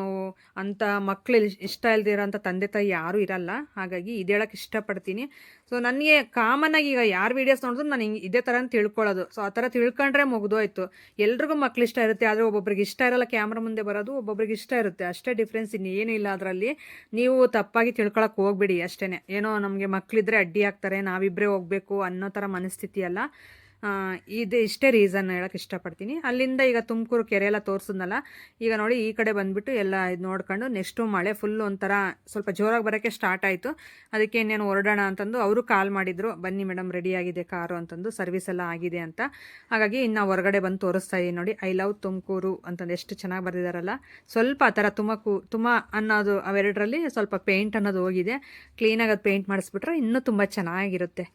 ಅಂಥ ಮಕ್ಕಳು ಇಷ್ಟ ಇಲ್ದಿರೋಂಥ ತಂದೆ ತಾಯಿ ಯಾರೂ ಇರಲ್ಲ. ಹಾಗಾಗಿ ಇದು ಹೇಳಕ್ಕೆ ಇಷ್ಟಪಡ್ತೀನಿ. ಸೊ ನನಗೆ ಕಾಮನ್ನಾಗಿ ಈಗ ಯಾರು ವೀಡಿಯೋಸ್ ನೋಡಿದ್ರು ನಾನು ಹಿಂಗೆ ಇದೇ ಥರ ತಿಳ್ಕೊಳ್ಳೋದು. ಸೊ ಆ ಥರ ತಿಳ್ಕೊಂಡ್ರೆ ಮುಗಿದೋಯ್ತು. ಎಲ್ರಿಗೂ ಮಕ್ಳು ಇಷ್ಟ ಇರುತ್ತೆ. ಆದರೆ ಒಬ್ಬೊಬ್ರಿಗೆ ಇಷ್ಟ ಇರಲ್ಲ ಕ್ಯಾಮ್ರಾ ಮುಂದೆ ಬರೋದು ಒಬ್ಬೊಬ್ರಿಗೆ ಇಷ್ಟ ಇರುತ್ತೆ. ಅಷ್ಟೇ ಡಿಫ್ರೆನ್ಸ್ ಇನ್ನೇನು ಇಲ್ಲ ಅದರಲ್ಲಿ. ನೀವು ತಪ್ಪಾಗಿ ತಿಳ್ಕೊಳಕ್ಕೆ ಹೋಗ್ಬಿಡಿ ಅಷ್ಟೇ ಏನೋ ನಮಗೆ ಮಕ್ಕಳಿದ್ರೆ ಅಡ್ಡಿ ಆಗ್ತಾರೆ ನಾವಿಬ್ಬರೇ ಹೋಗಬೇಕು ಅನ್ನೋ ಥರ ಮನಸ್ಥಿತಿ ಅಲ್ಲ ಇದು ಇಷ್ಟೇ ರೀಸನ್ ಹೇಳಕ್ಕೆ ಇಷ್ಟಪಡ್ತೀನಿ. ಅಲ್ಲಿಂದ ಈಗ ತುಮಕೂರು ಕೆರೆ ಎಲ್ಲ ತೋರಿಸಿದ್ನಲ್ಲ, ಈಗ ನೋಡಿ ಈ ಕಡೆ ಬಂದುಬಿಟ್ಟು ಎಲ್ಲ ಇದು ನೋಡ್ಕೊಂಡು ನೆಕ್ಸ್ಟು ಮಳೆ ಫುಲ್ ಒಂಥರ ಸ್ವಲ್ಪ ಜೋರಾಗಿ ಬರೋಕ್ಕೆ ಸ್ಟಾರ್ಟ್ ಆಯಿತು. ಅದಕ್ಕೆ ಇನ್ನೇನು ಹೊರಡೋಣ ಅಂತಂದು ಅವರು ಕಾಲ್ ಮಾಡಿದರು, ಬನ್ನಿ ಮೇಡಮ್ ರೆಡಿ ಆಗಿದೆ ಕಾರು ಅಂತಂದು ಸರ್ವಿಸ್ ಎಲ್ಲ ಆಗಿದೆ ಅಂತ. ಹಾಗಾಗಿ ಇನ್ನು ಹೊರಗಡೆ ಬಂದು ತೋರಿಸ್ತಾ ಇದ್ದೀನಿ ನೋಡಿ ಐ ಲವ್ ತುಮಕೂರು ಅಂತಂದು ಎಷ್ಟು ಚೆನ್ನಾಗಿ ಬರೆದಿದ್ದಾರಲ್ಲ ಸ್ವಲ್ಪ ಆ ಥರ ತುಮಕು, ತುಮ ಅನ್ನೋದು ಅವೆರಡರಲ್ಲಿ ಸ್ವಲ್ಪ ಪೇಂಟ್ ಅನ್ನೋದು ಹೋಗಿದೆ. ಕ್ಲೀನಾಗಿ ಅದು ಪೇಂಟ್ ಮಾಡಿಸ್ಬಿಟ್ರೆ ಇನ್ನೂ ತುಂಬ ಚೆನ್ನಾಗಿರುತ್ತೆ.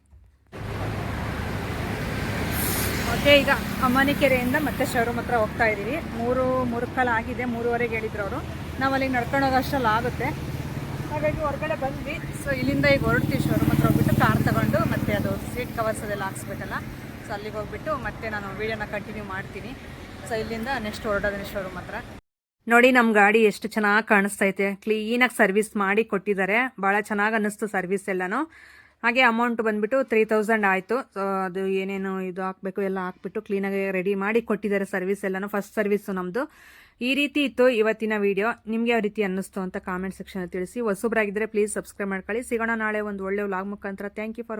ಈಗ ಅಮ್ಮನಿಕೆರೆಯಿಂದ ಮತ್ತೆ ಶೋರೂಮ್ ಹತ್ರ ಹೋಗ್ತಾ ಇದ್ದೀವಿ. ಮೂರು ಮೂರು ಕಾಲ ಆಗಿದೆ, ಮೂರುವರೆಗೆ ಹೇಳಿದ್ರು ಅವರು. ನಾವು ಅಲ್ಲಿಗೆ ನಡ್ಕೊಂಡು ಹೋಗೋಷ್ಟಲ್ಲಿ ಆಗುತ್ತೆ. ಹಾಗಾಗಿ ಹೊರಗಡೆ ಬಂದ್ವಿ. ಸೊ ಇಲ್ಲಿಂದ ಈಗ ಹೊರಡ್ತೀವಿ ಶೋರೂಮ್ ಹತ್ರ ಹೋಗ್ಬಿಟ್ಟು ಕಾರ್ ತಗೊಂಡು ಮತ್ತೆ ಅದು ಸೀಟ್ ಕವರ್ಸ್ ಅದೆಲ್ಲ ಹಾಕ್ಸ್ಬೇಕಲ್ಲ ಸೊ ಅಲ್ಲಿಗೆ ಹೋಗ್ಬಿಟ್ಟು ಮತ್ತೆ ನಾನು ವೀಡಿಯೋನ ಕಂಟಿನ್ಯೂ ಮಾಡ್ತೀನಿ. ಸೊ ಇಲ್ಲಿಂದ ನೆಕ್ಸ್ಟ್ ಹೊರಡೋದನ್ನ ಶೋರೂಮ್ ಹತ್ರ. ನೋಡಿ ನಮ್ಮ ಗಾಡಿ ಎಷ್ಟು ಚೆನ್ನಾಗಿ ಕಾಣಿಸ್ತೈತೆ ಕ್ಲೀನಾಗಿ ಸರ್ವಿಸ್ ಮಾಡಿ ಕೊಟ್ಟಿದ್ದಾರೆ. ಭಾಳ ಚೆನ್ನಾಗಿ ಅನ್ನಿಸ್ತು ಸರ್ವಿಸ್ ಎಲ್ಲನೂ. ಹಾಗೆ ಅಮೌಂಟ್ ಬಂದ್ಬಿಟ್ಟು ತ್ರೀ ತೌಸಂಡ್ ಆಯಿತು. ಸೊ ಅದು ಏನೇನು ಇದು ಹಾಕಬೇಕು, ಎಲ್ಲ ಹಾಕ್ಬಿಟ್ಟು ಕ್ಲೀನಾಗಿ ರೆಡಿ ಮಾಡಿ ಕೊಟ್ಟಿದ್ದಾರೆ ಸರ್ವಿಸ್ ಎಲ್ಲನೂ ಫಸ್ಟ್ ಸರ್ವಿಸ್ಸು ನಮ್ಮದು ಈ ರೀತಿ ಇತ್ತು ಇವತ್ತಿನ ವಿಡಿಯೋ ನಿಮಗೆ ಯಾವ ರೀತಿ ಅನ್ನಿಸ್ತು ಅಂತ ಕಾಮೆಂಟ್ ಸೆಕ್ಷನಲ್ಲಿ ತಿಳಿಸಿ. ಹೊಸಬ್ರಾಗಿದ್ದರೆ ಪ್ಲೀಸ್ ಸಬ್ಸ್ಕ್ರೈಬ್ ಮಾಡ್ಕೊಳ್ಳಿ. ಸಿಗೋಣ ನಾಳೆ ಒಂದು ಒಳ್ಳೆ ವ್ಲಾಗ್ ಮುಖಾಂತರ. Thank you for